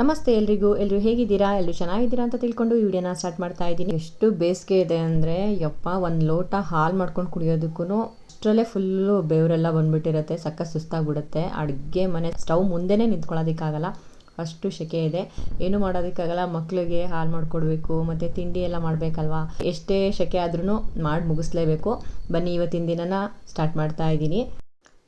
ನಮಸ್ತೆ ಎಲ್ರಿಗೂ ಎಲ್ಲರೂ ಹೇಗಿದ್ದೀರಾ? ಎಲ್ಲರೂ ಚೆನ್ನಾಗಿದ್ದೀರಾ ಅಂತ ತಿಳ್ಕೊಂಡು ಈ ವಿಡಿಯೋನ ಸ್ಟಾರ್ಟ್ ಮಾಡ್ತಾ ಇದ್ದೀನಿ. ಎಷ್ಟು ಬೇಸಿಗೆ ಇದೆ ಅಂದರೆ, ಯಪ್ಪ, ಒಂದು ಲೋಟ ಹಾಲು ಮಾಡ್ಕೊಂಡು ಕುಡಿಯೋದಕ್ಕೂ ಅಷ್ಟರಲ್ಲೇ ಫುಲ್ಲು ಬೆವರೆಲ್ಲ ಬಂದ್ಬಿಟ್ಟಿರುತ್ತೆ ಸಕ್ಕ ಸುಸ್ತಾಗ್ಬಿಡುತ್ತೆ. ಅಡುಗೆ ಮನೆ, ಸ್ಟವ್ ಮುಂದೆನೇ ನಿಂತ್ಕೊಳ್ಳೋದಕ್ಕಾಗಲ್ಲ, ಅಷ್ಟು ಸೆಕೆ ಇದೆ. ಏನು ಮಾಡೋದಕ್ಕಾಗಲ್ಲ ಮಕ್ಕಳಿಗೆ ಹಾಲು ಮಾಡಿಕೊಡ್ಬೇಕು, ಮತ್ತು ತಿಂಡಿ ಎಲ್ಲ ಮಾಡಬೇಕಲ್ವಾ? ಎಷ್ಟೇ ಸೆಕೆ ಆದ್ರೂ ಮಾಡಿ ಮುಗಿಸ್ಲೇಬೇಕು. ಬನ್ನಿ, ಇವತ್ತಿನ ದಿನನ ಸ್ಟಾರ್ಟ್ ಮಾಡ್ತಾ ಇದ್ದೀನಿ.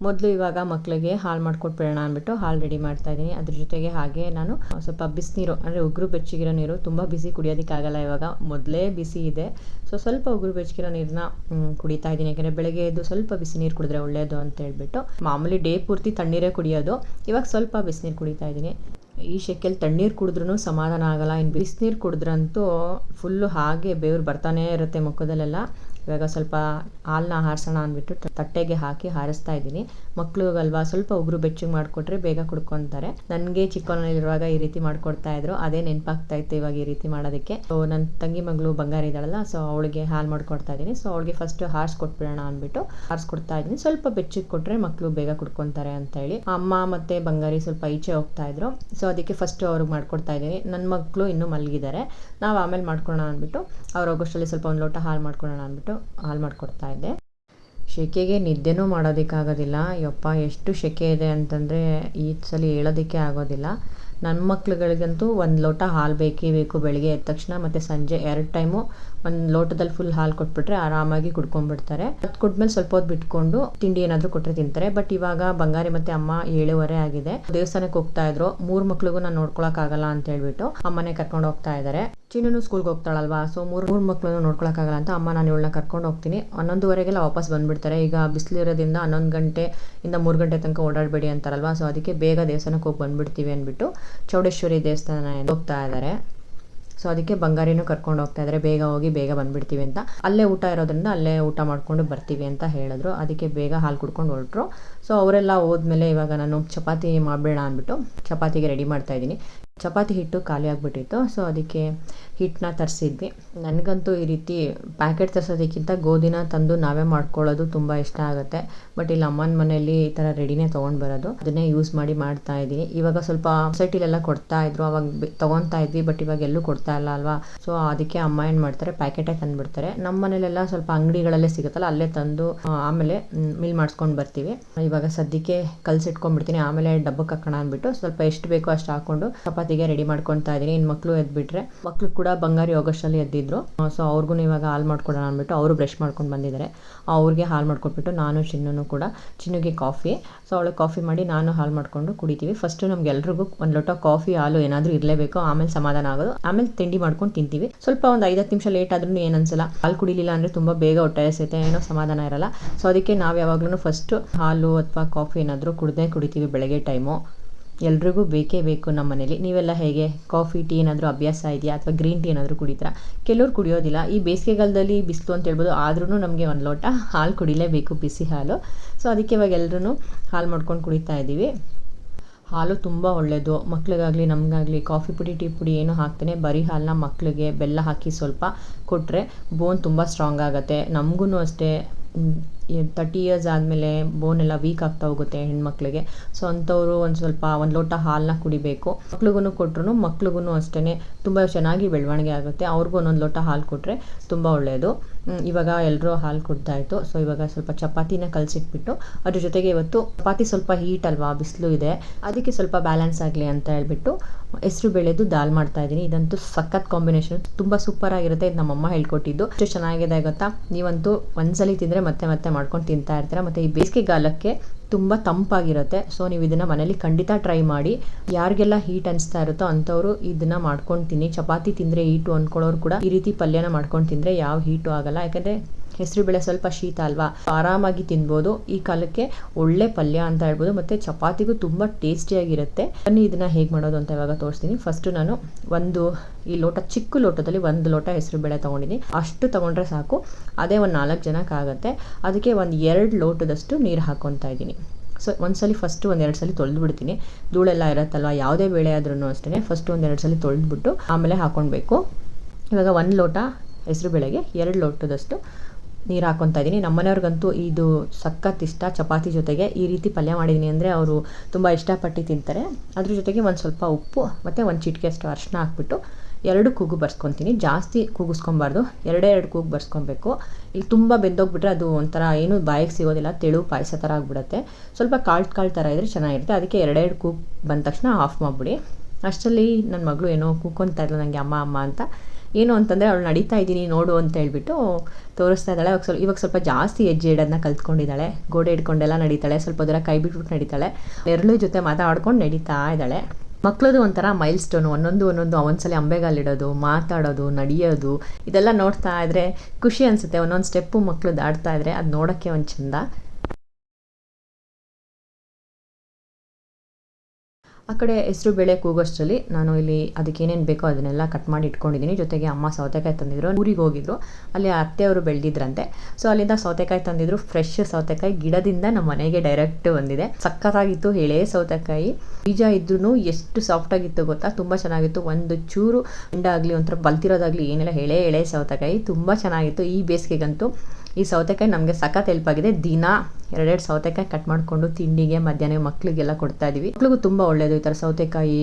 ಮೊದಲು ಇವಾಗ ಮಕ್ಕಳಿಗೆ ಹಾಲು ಮಾಡ್ಕೊಟ್ಬಿಡೋಣ ಅಂದ್ಬಿಟ್ಟು ಹಾಲು ರೆಡಿ ಮಾಡ್ತಾ ಇದ್ದೀನಿ. ಅದ್ರ ಜೊತೆಗೆ ಹಾಗೆ ನಾನು ಸ್ವಲ್ಪ ಬಿಸಿನೀರು ಅಂದರೆ ಉಗುರು ಬೆಚ್ಚಗಿರೋ ನೀರು ತುಂಬ ಬಿಸಿ ಕುಡಿಯೋದಕ್ಕಾಗಲ್ಲ ಇವಾಗ. ಮೊದಲೇ ಬಿಸಿ ಇದೆ. ಸೊ ಸ್ವಲ್ಪ ಉಗುರು ಬೆಚ್ಚಗಿರೋ ನೀರನ್ನ ಕುಡಿತಾ ಇದ್ದೀನಿ. ಯಾಕೆಂದರೆ ಬೆಳಗ್ಗೆ ಎದ್ದು ಸ್ವಲ್ಪ ಬಿಸಿ ನೀರು ಕುಡಿದ್ರೆ ಒಳ್ಳೆಯದು ಅಂತ ಹೇಳ್ಬಿಟ್ಟು ಮಾಮೂಲಿ ಡೇ ಪೂರ್ತಿ ತಣ್ಣೀರೇ ಕುಡಿಯೋದು. ಇವಾಗ ಸ್ವಲ್ಪ ಬಿಸಿನೀರು ಕುಡಿತಾ ಇದ್ದೀನಿ. ಈ ಶೆಕೆಯಲ್ಲಿ ತಣ್ಣೀರು ಕುಡಿದ್ರೂ ಸಮಾಧಾನ ಆಗಲ್ಲ. ಇನ್ನು ಬಿಸಿನೀರು ಕುಡಿದ್ರಂತೂ ಫುಲ್ಲು ಹಾಗೆ ಬೇವ್ರು ಬರ್ತಾನೇ ಇರುತ್ತೆ ಮುಖದಲ್ಲೆಲ್ಲ. ಇವಾಗ ಸ್ವಲ್ಪ ಹಾಲನ್ನ ಹಾರಿಸೋಣ ಅಂದ್ಬಿಟ್ಟು ತಟ್ಟೆಗೆ ಹಾಕಿ ಹಾರಿಸ್ತಾ ಇದ್ದೀನಿ. ಮಕ್ಳಿಗಲ್ವಾ, ಸ್ವಲ್ಪ ಉಗುರು ಬೆಚ್ಚಗೆ ಮಾಡಿಕೊಟ್ರೆ ಬೇಗ ಕುಡ್ಕೊತಾರೆ. ನನಗೆ ಚಿಕ್ಕವನಲ್ಲಿರುವಾಗ ಈ ರೀತಿ ಮಾಡಿಕೊಡ್ತಾ ಇದ್ರು. ಅದೇ ನೆನಪಾಗ್ತಾ ಇತ್ತು ಇವಾಗ ಈ ರೀತಿ ಮಾಡೋದಕ್ಕೆ. ಸೊ ನನ್ನ ತಂಗಿ ಮಗಳು ಬಂಗಾರ ಇದ್ದಾಳಲ್ಲ ಸೊ ಅವಳಿಗೆ ಹಾಲು ಮಾಡ್ಕೊಡ್ತಾ ಇದ್ದೀನಿ. ಸೊ ಅವಳಿಗೆ ಫಸ್ಟ್ ಹಾರಿಸ್ಕೊಟ್ಬಿಡೋಣ ಅಂದ್ಬಿಟ್ಟು ಹಾರಿಸ್ಕೊಡ್ತಾ ಇದ್ದೀನಿ. ಸ್ವಲ್ಪ ಬೆಚ್ಚಗೆ ಕೊಟ್ಟರೆ ಮಕ್ಕಳು ಬೇಗ ಕುಡ್ಕೊತಾರೆ ಅಂತ ಹೇಳಿ. ಅಮ್ಮ ಮತ್ತು ಬಂಗಾರಿ ಸ್ವಲ್ಪ ಈಚೆ ಹೋಗ್ತಾ ಇದ್ರು. ಸೊ ಅದಕ್ಕೆ ಫಸ್ಟ್ ಅವ್ರಿಗೆ ಮಾಡ್ಕೊಡ್ತಾ ಇದ್ದೀನಿ. ನನ್ನ ಮಕ್ಕಳು ಇನ್ನೂ ಮಲಗಿದ್ದಾರೆ. ನಾವು ಆಮೇಲೆ ಮಾಡ್ಕೊಳ್ಳೋಣ ಅಂದ್ಬಿಟ್ಟು, ಅವ್ರು ಹೋಗೋಷ್ಟರಲ್ಲಿ ಸ್ವಲ್ಪ ಒಂದು ಲೋಟ ಹಾಲು ಮಾಡ್ಕೊಳ್ಳೋಣ ಅಂದ್ಬಿಟ್ಟು ಹಾಲು ಮಾಡಿಕೊಡ್ತಾ ಇದ್ದೆ. ಸೆಕೆಗೆ ನಿದ್ದೆನೂ ಮಾಡೋದಕ್ಕಾಗೋದಿಲ್ಲ. ಯಪ್ಪ, ಎಷ್ಟು ಸೆಕೆ ಇದೆ ಅಂತಂದರೆ ಈ ಸಲ ಹೇಳೋದಕ್ಕೆ ಆಗೋದಿಲ್ಲ. ನನ್ನ ಮಕ್ಳುಗಳಿಗಂತೂ ಒಂದು ಲೋಟ ಹಾಲು ಬೇಕೇ ಬೇಕು ಬೆಳಗ್ಗೆ ಎದ್ದ ತಕ್ಷಣ, ಮತ್ತು ಸಂಜೆ ಎರಡು ಟೈಮು ಒಂದು ಲೋಟದಲ್ಲಿ ಫುಲ್ ಹಾಲು ಕೊಟ್ಬಿಟ್ರೆ ಆರಾಮಾಗಿ ಕುಡ್ಕೊಂಡ್ಬಿಡ್ತಾರೆ. ಅದು ಕುಡ್ಮೇಲೆ ಸ್ವಲ್ಪ ಹೊತ್ತು ಬಿಟ್ಕೊಂಡು ತಿಂಡಿ ಏನಾದರೂ ಕೊಟ್ಟರೆ ತಿಂತಾರೆ. ಬಟ್ ಇವಾಗ ಬಂಗಾರಿ ಮತ್ತೆ ಅಮ್ಮ ಏಳುವರೆ ಆಗಿದೆ. ದೇವಸ್ಥಾನಕ್ಕೆ ಹೋಗ್ತಾ ಇದ್ರು. ಮೂರು ಮಕ್ಳಿಗೂ ನಾನು ನೋಡ್ಕೊಳಕ್ಕಾಗಲ್ಲ ಅಂತ ಹೇಳ್ಬಿಟ್ಟು ಅಮ್ಮನೇ ಕರ್ಕೊಂಡು ಹೋಗ್ತಾ ಇದ್ದಾರೆ ಚಿನ್ನೂ ಸ್ಕೂಲ್ಗೆ ಹೋಗ್ತಾಳಲ್ವಾ? ಸೊ ಮೂರು ಮೂರು ಮಕ್ಕಳನ್ನು ನೋಡ್ಕೊಳಕ್ಕಾಗಲ್ಲ ಅಂತ ಅಮ್ಮ ನಾನು ಇವಳನ್ನ ಕರ್ಕೊಂಡು ಹೋಗ್ತೀನಿ. ಹನ್ನೊಂದುವರೆಗೆಲ್ಲ ವಾಪಸ್ ಬಂದ್ಬಿಡ್ತಾರೆ. ಈಗ ಬಿಸಿಲಿರೋದ್ರಿಂದ ಹನ್ನೊಂದು ಗಂಟೆ ಇಂದ ಮೂರು ಗಂಟೆ ತನಕ ಓಡಾಡಬೇಡಿ ಅಂತಾರಲ್ವಾ? ಸೊ ಅದಕ್ಕೆ ಬೇಗ ದೇವಸ್ಥಾನಕ್ಕೆ ಹೋಗಿ ಬಂದ್ಬಿಡ್ತೀವಿ ಅಂದ್ಬಿಟ್ಟು ಚೌಡೇಶ್ವರಿ ದೇವಸ್ಥಾನ ಹೋಗ್ತಾ ಇದ್ದಾರೆ ಸೊ ಅದಕ್ಕೆ ಬಂಗಾರಿನೂ ಕರ್ಕೊಂಡು ಹೋಗ್ತಾ ಇದ್ದಾರೆ. ಬೇಗ ಹೋಗಿ ಬೇಗ ಬಂದ್ಬಿಡ್ತೀವಿ ಅಂತ. ಅಲ್ಲೇ ಊಟ ಇರೋದ್ರಿಂದ ಅಲ್ಲೇ ಊಟ ಮಾಡಿಕೊಂಡು ಬರ್ತೀವಿ ಅಂತ ಹೇಳಿದ್ರು. ಅದಕ್ಕೆ ಬೇಗ ಹಾಲು ಕುಡ್ಕೊಂಡು ಹೊರಟ್ರು. ಸೊ ಅವರೆಲ್ಲ ಹೋದ್ಮೇಲೆ ಇವಾಗ ನಾನು ಚಪಾತಿ ಮಾಡಬೇಡ ಅಂದ್ಬಿಟ್ಟು ಚಪಾತಿಗೆ ರೆಡಿ ಮಾಡ್ತಾ ಇದ್ದೀನಿ. ಚಪಾತಿ ಹಿಟ್ಟು ಖಾಲಿ ಆಗಿಬಿಟ್ಟಿತ್ತು. ಸೊ ಅದಕ್ಕೆ ಹಿಟ್ಟನ್ನ ತರಿಸಿದ್ವಿ. ನನಗಂತೂ ಈ ರೀತಿ ಪ್ಯಾಕೆಟ್ ತರಿಸೋದಕ್ಕಿಂತ ಗೋಧಿನ ತಂದು ನಾವೇ ಮಾಡ್ಕೊಳ್ಳೋದು ತುಂಬ ಇಷ್ಟ ಆಗುತ್ತೆ. ಬಟ್ ಇಲ್ಲಿ ಅಮ್ಮನ ಮನೆಯಲ್ಲಿ ಈ ಥರ ರೆಡಿನೇ ತೊಗೊಂಡು ಬರೋದು. ಅದನ್ನೇ ಯೂಸ್ ಮಾಡಿ ಮಾಡ್ತಾ ಇದ್ದೀನಿ. ಇವಾಗ ಸ್ವಲ್ಪ ಸೊಸೈಟಿಲೆಲ್ಲ ಕೊಡ್ತಾ ಇದ್ರು, ಅವಾಗ ತೊಗೊತಾ ಇದ್ವಿ ಬಟ್ ಇವಾಗ ಎಲ್ಲೂ ಕೊಡ್ತಾ ಇಲ್ಲ ಅಲ್ವಾ? ಸೊ ಅದಕ್ಕೆ ಅಮ್ಮ ಏನು ಮಾಡ್ತಾರೆ ಪ್ಯಾಕೆಟೇ ತಂದುಬಿಡ್ತಾರೆ. ನಮ್ಮ ಮನೇಲೆಲ್ಲ ಸ್ವಲ್ಪ ಅಂಗಡಿಗಳಲ್ಲೇ ಸಿಗುತ್ತಲ್ಲ, ಅಲ್ಲೇ ತಂದು ಆಮೇಲೆ ಮಿಲ್ ಮಾಡಿಸ್ಕೊಂಡು ಬರ್ತೀವಿ. ಇವಾಗ ಸದ್ಯಕ್ಕೆ ಕಲ್ಸಿಟ್ಕೊಂಡ್ಬಿಡ್ತೀನಿ. ಆಮೇಲೆ ಡಬ್ಬಕ್ಕೆ ಹಾಕೋಣ ಅಂದ್ಬಿಟ್ಟು ಸ್ವಲ್ಪ ಎಷ್ಟು ಬೇಕೋ ಅಷ್ಟು ಹಾಕೊಂಡು ಚಪಾತಿಗೆ ರೆಡಿ ಮಾಡ್ಕೊತಾ ಇದ್ದೀನಿ. ಇನ್ನು ಮಕ್ಕಳು ಎದ್ಬಿಟ್ರೆ ಮಕ್ಕಳು ಕೂಡ ಬಂಗಾರಿ ಆಗಸ್ಟಲ್ಲಿ ಎದ್ದಿದ್ರು. ಸೊ ಅವ್ರಿಗೂ ಇವಾಗ ಹಾಲು ಮಾಡ್ಕೊಡೋಣ ಅಂದ್ಬಿಟ್ಟು ಅವರು ಬ್ರಷ್ ಮಾಡ್ಕೊಂಡು ಬಂದಿದ್ದಾರೆ. ಅವ್ರಿಗೆ ಹಾಲು ಮಾಡ್ಕೊಟ್ಬಿಟ್ಟು ನಾನು ಚಿನ್ನೂ ಕೂಡ ಚಿನ್ನುಗೆ ಕಾಫಿ ಸೊ ಅವಳು ಕಾಫಿ ಮಾಡಿ ನಾನು ಹಾಲು ಮಾಡ್ಕೊಂಡು ಕುಡಿತೀವಿ. ಫಸ್ಟು ನಮ್ಗೆ ಎಲ್ರಿಗೂ ಒಂದು ಲೋಟ ಕಾಫಿ ಹಾಲು ಏನಾದರೂ ಇರಲೇಬೇಕು. ಆಮೇಲೆ ಸಮಾಧಾನ ಆಗೋದು. ಆಮೇಲೆ ತಿಂಡಿ ಮಾಡ್ಕೊಂಡು ತಿಂತೀವಿ. ಸ್ವಲ್ಪ ಒಂದು ಐದು ಹತ್ತು ನಿಮಿಷ ಲೇಟ್ ಆದ್ರೂ ಏನು ಅನ್ಸಲ್ಲ. ಹಾಲು ಕುಡಿಲಿಲ್ಲ ಅಂದರೆ ತುಂಬ ಬೇಗ ಹೊಟ್ಟೆ ಹಸಿಯುತ್ತೆ ಏನೋ ಸಮಾಧಾನ ಇರಲ್ಲ. ಸೊ ಅದಕ್ಕೆ ನಾವು ಯಾವಾಗಲೂ ಫಸ್ಟು ಹಾಲು ಅಥವಾ ಕಾಫಿ ಏನಾದರೂ ಕುಡ್ದೇ ಕುಡಿತೀವಿ ಬೆಳಗ್ಗೆ ಟೈಮು ಎಲ್ರಿಗೂ ಬೇಕೇ ಬೇಕು ನಮ್ಮ ಮನೇಲಿ. ನೀವೆಲ್ಲ ಹೇಗೆ? ಕಾಫಿ, ಟೀ ಏನಾದರೂ ಅಭ್ಯಾಸ ಇದೆಯಾ? ಅಥವಾ ಗ್ರೀನ್ ಟೀ ಏನಾದರೂ ಕುಡಿತೀರಾ? ಕೆಲವ್ರು ಕುಡಿಯೋದಿಲ್ಲ. ಈ ಬೇಸಿಗೆಗಾಲದಲ್ಲಿ ಬಿಸಿಲು ಅಂತ ಹೇಳ್ಬೋದು ಆದ್ರೂ ನಮಗೆ ಒಂದು ಲೋಟ ಹಾಲು ಕುಡಿಲೇಬೇಕು ಬಿಸಿ ಹಾಲು. ಸೊ ಅದಕ್ಕೆ ಇವಾಗ ಎಲ್ಲರೂ ಹಾಲು ಮಾಡ್ಕೊಂಡು ಕುಡಿತಾ ಇದ್ದೀವಿ. ಹಾಲು ತುಂಬ ಒಳ್ಳೆಯದು ಮಕ್ಳಿಗಾಗಲಿ, ನಮಗಾಗಲಿ ಕಾಫಿ ಪುಡಿ, ಟೀ ಪುಡಿ ಏನು ಹಾಕ್ತೇನೆ. ಬರೀ ಹಾಲನ್ನ ಮಕ್ಕಳಿಗೆ ಬೆಲ್ಲ ಹಾಕಿ ಸ್ವಲ್ಪ ಕೊಟ್ಟರೆ ಬೋನ್ ತುಂಬ ಸ್ಟ್ರಾಂಗ್ ಆಗುತ್ತೆ. ನಮಗೂ ಅಷ್ಟೇ. ತರ್ಟಿ ಇಯರ್ಸ್ ಆದಮೇಲೆ ಬೋನ್ ಎಲ್ಲ ವೀಕ್ ಆಗ್ತಾ ಹೋಗುತ್ತೆ ಹೆಣ್ಮಕ್ಳಿಗೆ. ಸೊ ಅಂಥವರು ಒಂದು ಸ್ವಲ್ಪ ಒಂದು ಲೋಟ ಹಾಲನ್ನ ಕುಡಿಬೇಕು. ಮಕ್ಳಿಗೂ ಕೊಟ್ರು ಮಕ್ಳಿಗೂ ಅಷ್ಟೇ ತುಂಬ ಚೆನ್ನಾಗಿ ಬೆಳವಣಿಗೆ ಆಗುತ್ತೆ. ಅವ್ರಿಗೂ ಒಂದೊಂದು ಲೋಟ ಹಾಲು ಕೊಟ್ಟರೆ ತುಂಬ ಒಳ್ಳೆಯದು ಇವಾಗ ಎಲ್ಲರೂ ಹಾಲು ಕುಡ್ದಾಯಿತು ಸೊ ಇವಾಗ ಸ್ವಲ್ಪ ಚಪಾತಿನ ಕಲಸಿಟ್ಬಿಟ್ಟು, ಅದ್ರ ಜೊತೆಗೆ ಇವತ್ತು ಚಪಾತಿ ಸ್ವಲ್ಪ ಹೀಟ್ ಅಲ್ವಾ, ಬಿಸಿಲು ಇದೆ. ಅದಕ್ಕೆ ಸ್ವಲ್ಪ ಬ್ಯಾಲೆನ್ಸ್ ಆಗಲಿ ಅಂತ ಹೇಳ್ಬಿಟ್ಟು ಹೆಸರು ಬೇಳೆದು ದಾಲ್ ಮಾಡ್ತಾ ಇದ್ದೀನಿ. ಇದಂತೂ ಸಖತ್ ಕಾಂಬಿನೇಷನ್ ತುಂಬ ಸೂಪರ್ ಆಗಿರುತ್ತೆ. ಇದು ನಮ್ಮಮ್ಮ ಹೇಳ್ಕೊಟ್ಟಿದ್ದು. ಎಷ್ಟು ಚೆನ್ನಾಗಿದೆ ಗೊತ್ತಾ? ನೀವಂತೂ ಒಂದ್ಸಲಿ ತಿಂದರೆ ಮತ್ತೆ ಮತ್ತೆ ಮಾಡ್ಕೊಂಡು ತಿಂತಾ ಇರ್ತೀರ. ಮತ್ತು ಈ ಬೇಸಿಗೆಗಾಲಕ್ಕೆ ತುಂಬ ತಂಪಾಗಿರುತ್ತೆ. ಸೊ ನೀವು ಇದನ್ನು ಮನೇಲಿ ಖಂಡಿತ ಟ್ರೈ ಮಾಡಿ. ಯಾರಿಗೆಲ್ಲ ಹೀಟ್ ಅನಿಸ್ತಾ ಇರುತ್ತೋ ಅಂಥವ್ರು ಇದನ್ನು ಮಾಡ್ಕೊಂಡು ತಿನ್ನಿ. ಚಪಾತಿ ತಿಂದರೆ ಹೀಟು ಅಂದ್ಕೊಳ್ಳೋರು ಕೂಡ ಈ ರೀತಿ ಪಲ್ಯನ ಮಾಡ್ಕೊಂಡು ತಿಂದರೆ ಯಾವ ಹೀಟು ಆಗಲ್ಲ. ಯಾಕಂದರೆ ಹೆಸರುಬೇಳೆ ಸ್ವಲ್ಪ ಶೀತ ಅಲ್ವಾ? ಆರಾಮಾಗಿ ತಿನ್ಬೋದು. ಈ ಕಾಲಕ್ಕೆ ಒಳ್ಳೆ ಪಲ್ಯ ಅಂತ ಹೇಳ್ಬೋದು. ಮತ್ತು ಚಪಾತಿಗೂ ತುಂಬ ಟೇಸ್ಟಿಯಾಗಿರುತ್ತೆ ಬನ್ನಿ, ಇದನ್ನು ಹೇಗೆ ಮಾಡೋದು ಅಂತ ಇವಾಗ ತೋರಿಸ್ತೀನಿ. ಫಸ್ಟು ನಾನು ಒಂದು ಈ ಲೋಟ, ಚಿಕ್ಕ ಲೋಟದಲ್ಲಿ ಒಂದು ಲೋಟ ಹೆಸರುಬೇಳೆ ತೊಗೊಂಡಿದ್ದೀನಿ. ಅಷ್ಟು ತೊಗೊಂಡ್ರೆ ಸಾಕು. ಅದೇ ಒಂದು ನಾಲ್ಕು ಜನಕ್ಕೆ ಆಗುತ್ತೆ. ಅದಕ್ಕೆ ಒಂದು ಎರಡು ಲೋಟದಷ್ಟು ನೀರು ಹಾಕ್ಕೊತಾ ಇದ್ದೀನಿ. ಸೊ ಒಂದ್ಸಲಿ ಫಸ್ಟು ಒಂದೆರಡು ಸಲ ತೊಳೆದು ಬಿಡ್ತೀನಿ ಧೂಳೆಲ್ಲ ಇರುತ್ತಲ್ವ? ಯಾವುದೇ ಬೇಳೆ ಆದ್ರೂ ಅಷ್ಟೇ ಫಸ್ಟ್ ಒಂದೆರಡು ಸಲ ತೊಳೆದ್ಬಿಟ್ಟು ಆಮೇಲೆ ಹಾಕೊಳ್ಬೇಕು. ಇವಾಗ ಒಂದು ಲೋಟ ಹೆಸರು ಬೇಳೆಗೆ ಎರಡು ಲೋಟದಷ್ಟು ನೀರು ಹಾಕ್ಕೊತಾ ಇದ್ದೀನಿ ನಮ್ಮ ಮನೆಯವ್ರಿಗಂತೂ ಇದು ಸಖತ್ ಇಷ್ಟ. ಚಪಾತಿ ಜೊತೆಗೆ ಈ ರೀತಿ ಪಲ್ಯ ಮಾಡಿದ್ದೀನಿ ಅಂದರೆ ಅವರು ತುಂಬ ಇಷ್ಟಪಟ್ಟು ತಿಂತಾರೆ. ಅದ್ರ ಜೊತೆಗೆ ಒಂದು ಸ್ವಲ್ಪ ಉಪ್ಪು ಮತ್ತು ಒಂದು ಚಿಟಿಕೆ ಅಷ್ಟು ಅರಿಶಿನ ಹಾಕ್ಬಿಟ್ಟು ಎರಡು ಕೂಗು ಬರ್ಸ್ಕೊತೀನಿ. ಜಾಸ್ತಿ ಕೂಗಿಸ್ಕೊಬಾರ್ದು ಎರಡೇ ಎರಡು ಕೂಗು ಬರ್ಸ್ಕೊಬೇಕು ಇಲ್ಲಿ ತುಂಬ ಬೆಂದೋಗ್ಬಿಟ್ರೆ ಅದು ಒಂಥರ ಏನೂ ಬಾಯಿಗೆ ಸಿಗೋದಿಲ್ಲ. ತೆಳು ಪಾಯಸ ಥರ ಆಗಿಬಿಡುತ್ತೆ. ಸ್ವಲ್ಪ ಕಾಳು ಕಾಳು ಥರ ಇದ್ದರೆ ಚೆನ್ನಾಗಿರುತ್ತೆ. ಅದಕ್ಕೆ ಎರಡೆರಡು ಕೂಗು ಬಂದ ತಕ್ಷಣ ಆಫ್ ಮಾಡಿಬಿಡಿ. ಅಷ್ಟರಲ್ಲಿ ನನ್ನ ಮಗಳು ಏನೋ ಕೂಕೊಂತ ಇದ್ಲು. ನನಗೆ ಅಮ್ಮ ಅಮ್ಮ ಅಂತ. ಏನು ಅಂತಂದರೆ ಅವಳು ನಡೀತಾ ಇದ್ದೀನಿ, ನೋಡು ಅಂತ ಹೇಳ್ಬಿಟ್ಟು ತೋರಿಸ್ತಾ ಇದ್ದಾಳೆ. ಅವಾಗ ಸ್ವಲ್ಪ ಇವಾಗ ಸ್ವಲ್ಪ ಜಾಸ್ತಿ ಹೆಜ್ಜೆ ಇಡೋದನ್ನ ಕಲ್ತ್ಕೊಂಡಿದ್ದಾಳೆ. ಗೋಡೆ ಹಿಡ್ಕೊಂಡೆಲ್ಲ ನಡೀತಾಳೆ. ಸ್ವಲ್ಪ ದೂರ ಕೈ ಬಿಟ್ಬಿಟ್ಟು ನಡೀತಾಳೆ. ನೆರಳು ಜೊತೆ ಮಾತಾಡ್ಕೊಂಡು ನಡೀತಾ ಇದ್ದಾಳೆ. ಮಕ್ಕಳದು ಒಂಥರ ಮೈಲ್ ಸ್ಟೋನು ಒಂದೊಂದು ಒಂದೊಂದು ಒಂದ್ಸಲ ಅಂಬೆಗಾಲಿಡೋದು, ಮಾತಾಡೋದು, ನಡೆಯೋದು, ಇದೆಲ್ಲ ನೋಡ್ತಾ ಇದ್ರೆ ಖುಷಿ ಅನಿಸುತ್ತೆ. ಒಂದೊಂದು ಸ್ಟೆಪ್ಪು ಮಕ್ಕಳು ದಾಡ್ತಾ ಇದ್ರೆ ಅದು ನೋಡೋಕ್ಕೆ ಒಂದು ಚಂದ. ಆ ಕಡೆ ಹೆಸರು ಬೇಳೆ ಕೂಗೋಷ್ಟರಲ್ಲಿ ನಾನು ಇಲ್ಲಿ ಅದಕ್ಕೆ ಏನೇನು ಬೇಕೋ ಅದನ್ನೆಲ್ಲ ಕಟ್ ಮಾಡಿ ಇಟ್ಕೊಂಡಿದ್ದೀನಿ. ಜೊತೆಗೆ ಅಮ್ಮ ಸೌತೆಕಾಯಿ ತಂದಿದ್ರು. ಊರಿಗೆ ಹೋಗಿದ್ರು. ಅಲ್ಲಿ ಅತ್ತೆಯವರು ಬೆಳೆದಿದ್ರಂತೆ. ಸೊ ಅಲ್ಲಿಂದ ಸೌತೆಕಾಯಿ ತಂದಿದ್ರು. ಫ್ರೆಶ್ ಸೌತೆಕಾಯಿ ಗಿಡದಿಂದ ನಮ್ಮ ಮನೆಗೆ ಡೈರೆಕ್ಟ್ ಬಂದಿದೆ. ಸಕ್ಕತ್ತಾಗಿತ್ತು. ಎಳೆ ಸೌತೆಕಾಯಿ, ಬೀಜ ಇದ್ರೂ ಎಷ್ಟು ಸಾಫ್ಟ್ ಆಗಿತ್ತು ಗೊತ್ತಾ? ತುಂಬ ಚೆನ್ನಾಗಿತ್ತು. ಒಂದು ಚೂರು ಆಗಲಿ, ಒಂಥರ ಬಲ್ತಿರೋದಾಗಲಿ ಏನೆಲ್ಲ. ಎಳೆ ಎಳೆ ಸೌತೆಕಾಯಿ ತುಂಬ ಚೆನ್ನಾಗಿತ್ತು. ಈ ಬೇಸಿಗೆಗಂತೂ ಈ ಸೌತೆಕಾಯಿ ನಮಗೆ ಸಖತ್ ಹೆಲ್ಪ್ ಆಗಿದೆ. ದಿನ ಎರಡೆರಡು ಸೌತೆಕಾಯಿ ಕಟ್ ಮಾಡಿಕೊಂಡು ತಿಂಡಿಗೆ, ಮಧ್ಯಾಹ್ನ ಮಕ್ಕಳಿಗೆಲ್ಲ ಕೊಡ್ತಾ ಇದೀವಿ. ಮಕ್ಳಿಗೂ ತುಂಬ ಒಳ್ಳೆಯದು ಈ ಥರ ಸೌತೆಕಾಯಿ,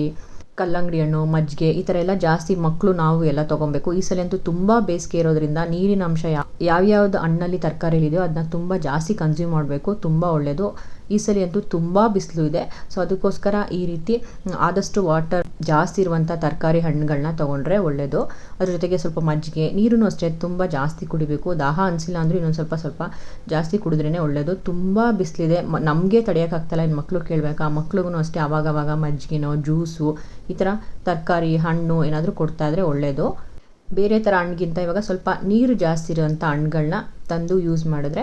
ಕಲ್ಲಂಗಡಿ ಹಣ್ಣು, ಮಜ್ಜಿಗೆ ಈ ಥರ ಎಲ್ಲ ಜಾಸ್ತಿ ಮಕ್ಕಳು ನಾವು ಎಲ್ಲ ತೊಗೊಬೇಕು. ಈ ಸಲ ಅಂತೂ ತುಂಬ ಬೇಸಿಗೆ ಇರೋದ್ರಿಂದ ನೀರಿನ ಅಂಶ ಯಾವ ಯಾವ್ಯಾವ್ದು ಹಣ್ಣಲ್ಲಿ ತರಕಾರಿಲಿದೆಯೋ ಅದನ್ನ ತುಂಬ ಜಾಸ್ತಿ ಕನ್ಸ್ಯೂಮ್ ಮಾಡಬೇಕು. ತುಂಬ ಒಳ್ಳೆಯದು ಈ ಸಲ ಅಂತೂ ತುಂಬ ಬಿಸಿಲು ಇದೆ. ಸೊ ಅದಕ್ಕೋಸ್ಕರ ಈ ರೀತಿ ಆದಷ್ಟು ವಾಟರ್ ಜಾಸ್ತಿ ಇರುವಂಥ ತರಕಾರಿ ಹಣ್ಣುಗಳನ್ನ ತೊಗೊಂಡ್ರೆ ಒಳ್ಳೆಯದು ಅದ್ರ ಜೊತೆಗೆ ಸ್ವಲ್ಪ ಮಜ್ಜಿಗೆ ನೀರು ಅಷ್ಟೇ ತುಂಬ ಜಾಸ್ತಿ ಕುಡಿಬೇಕು. ದಾಹ ಅನಿಸಿಲ್ಲ ಅಂದರೂ ಇನ್ನೊಂದು ಸ್ವಲ್ಪ ಸ್ವಲ್ಪ ಜಾಸ್ತಿ ಕುಡಿದ್ರೇ ಒಳ್ಳೆಯದು ತುಂಬ ಬಿಸಿಲಿದೆ. ನಮಗೆ ತಡೆಯೋಕ್ಕಾಗ್ತಲ್ಲ ಇನ್ನು ಮಕ್ಕಳು ಕೇಳಬೇಕಾ? ಮಕ್ಳಿಗೂ ಅಷ್ಟೇ ಆವಾಗವಾಗ ಮಜ್ಜಿಗೆನೋ, ಜ್ಯೂಸು, ಈ ಥರ ತರಕಾರಿ, ಹಣ್ಣು ಏನಾದರೂ ಕೊಡ್ತಾಯಿದ್ರೆ ಒಳ್ಳೆಯದು ಬೇರೆ ಥರ ಹಣ್ಣಿಗಿಂತ ಇವಾಗ ಸ್ವಲ್ಪ ನೀರು ಜಾಸ್ತಿ ಇರುವಂಥ ಹಣ್ಣುಗಳನ್ನ ತಂದು ಯೂಸ್ ಮಾಡಿದ್ರೆ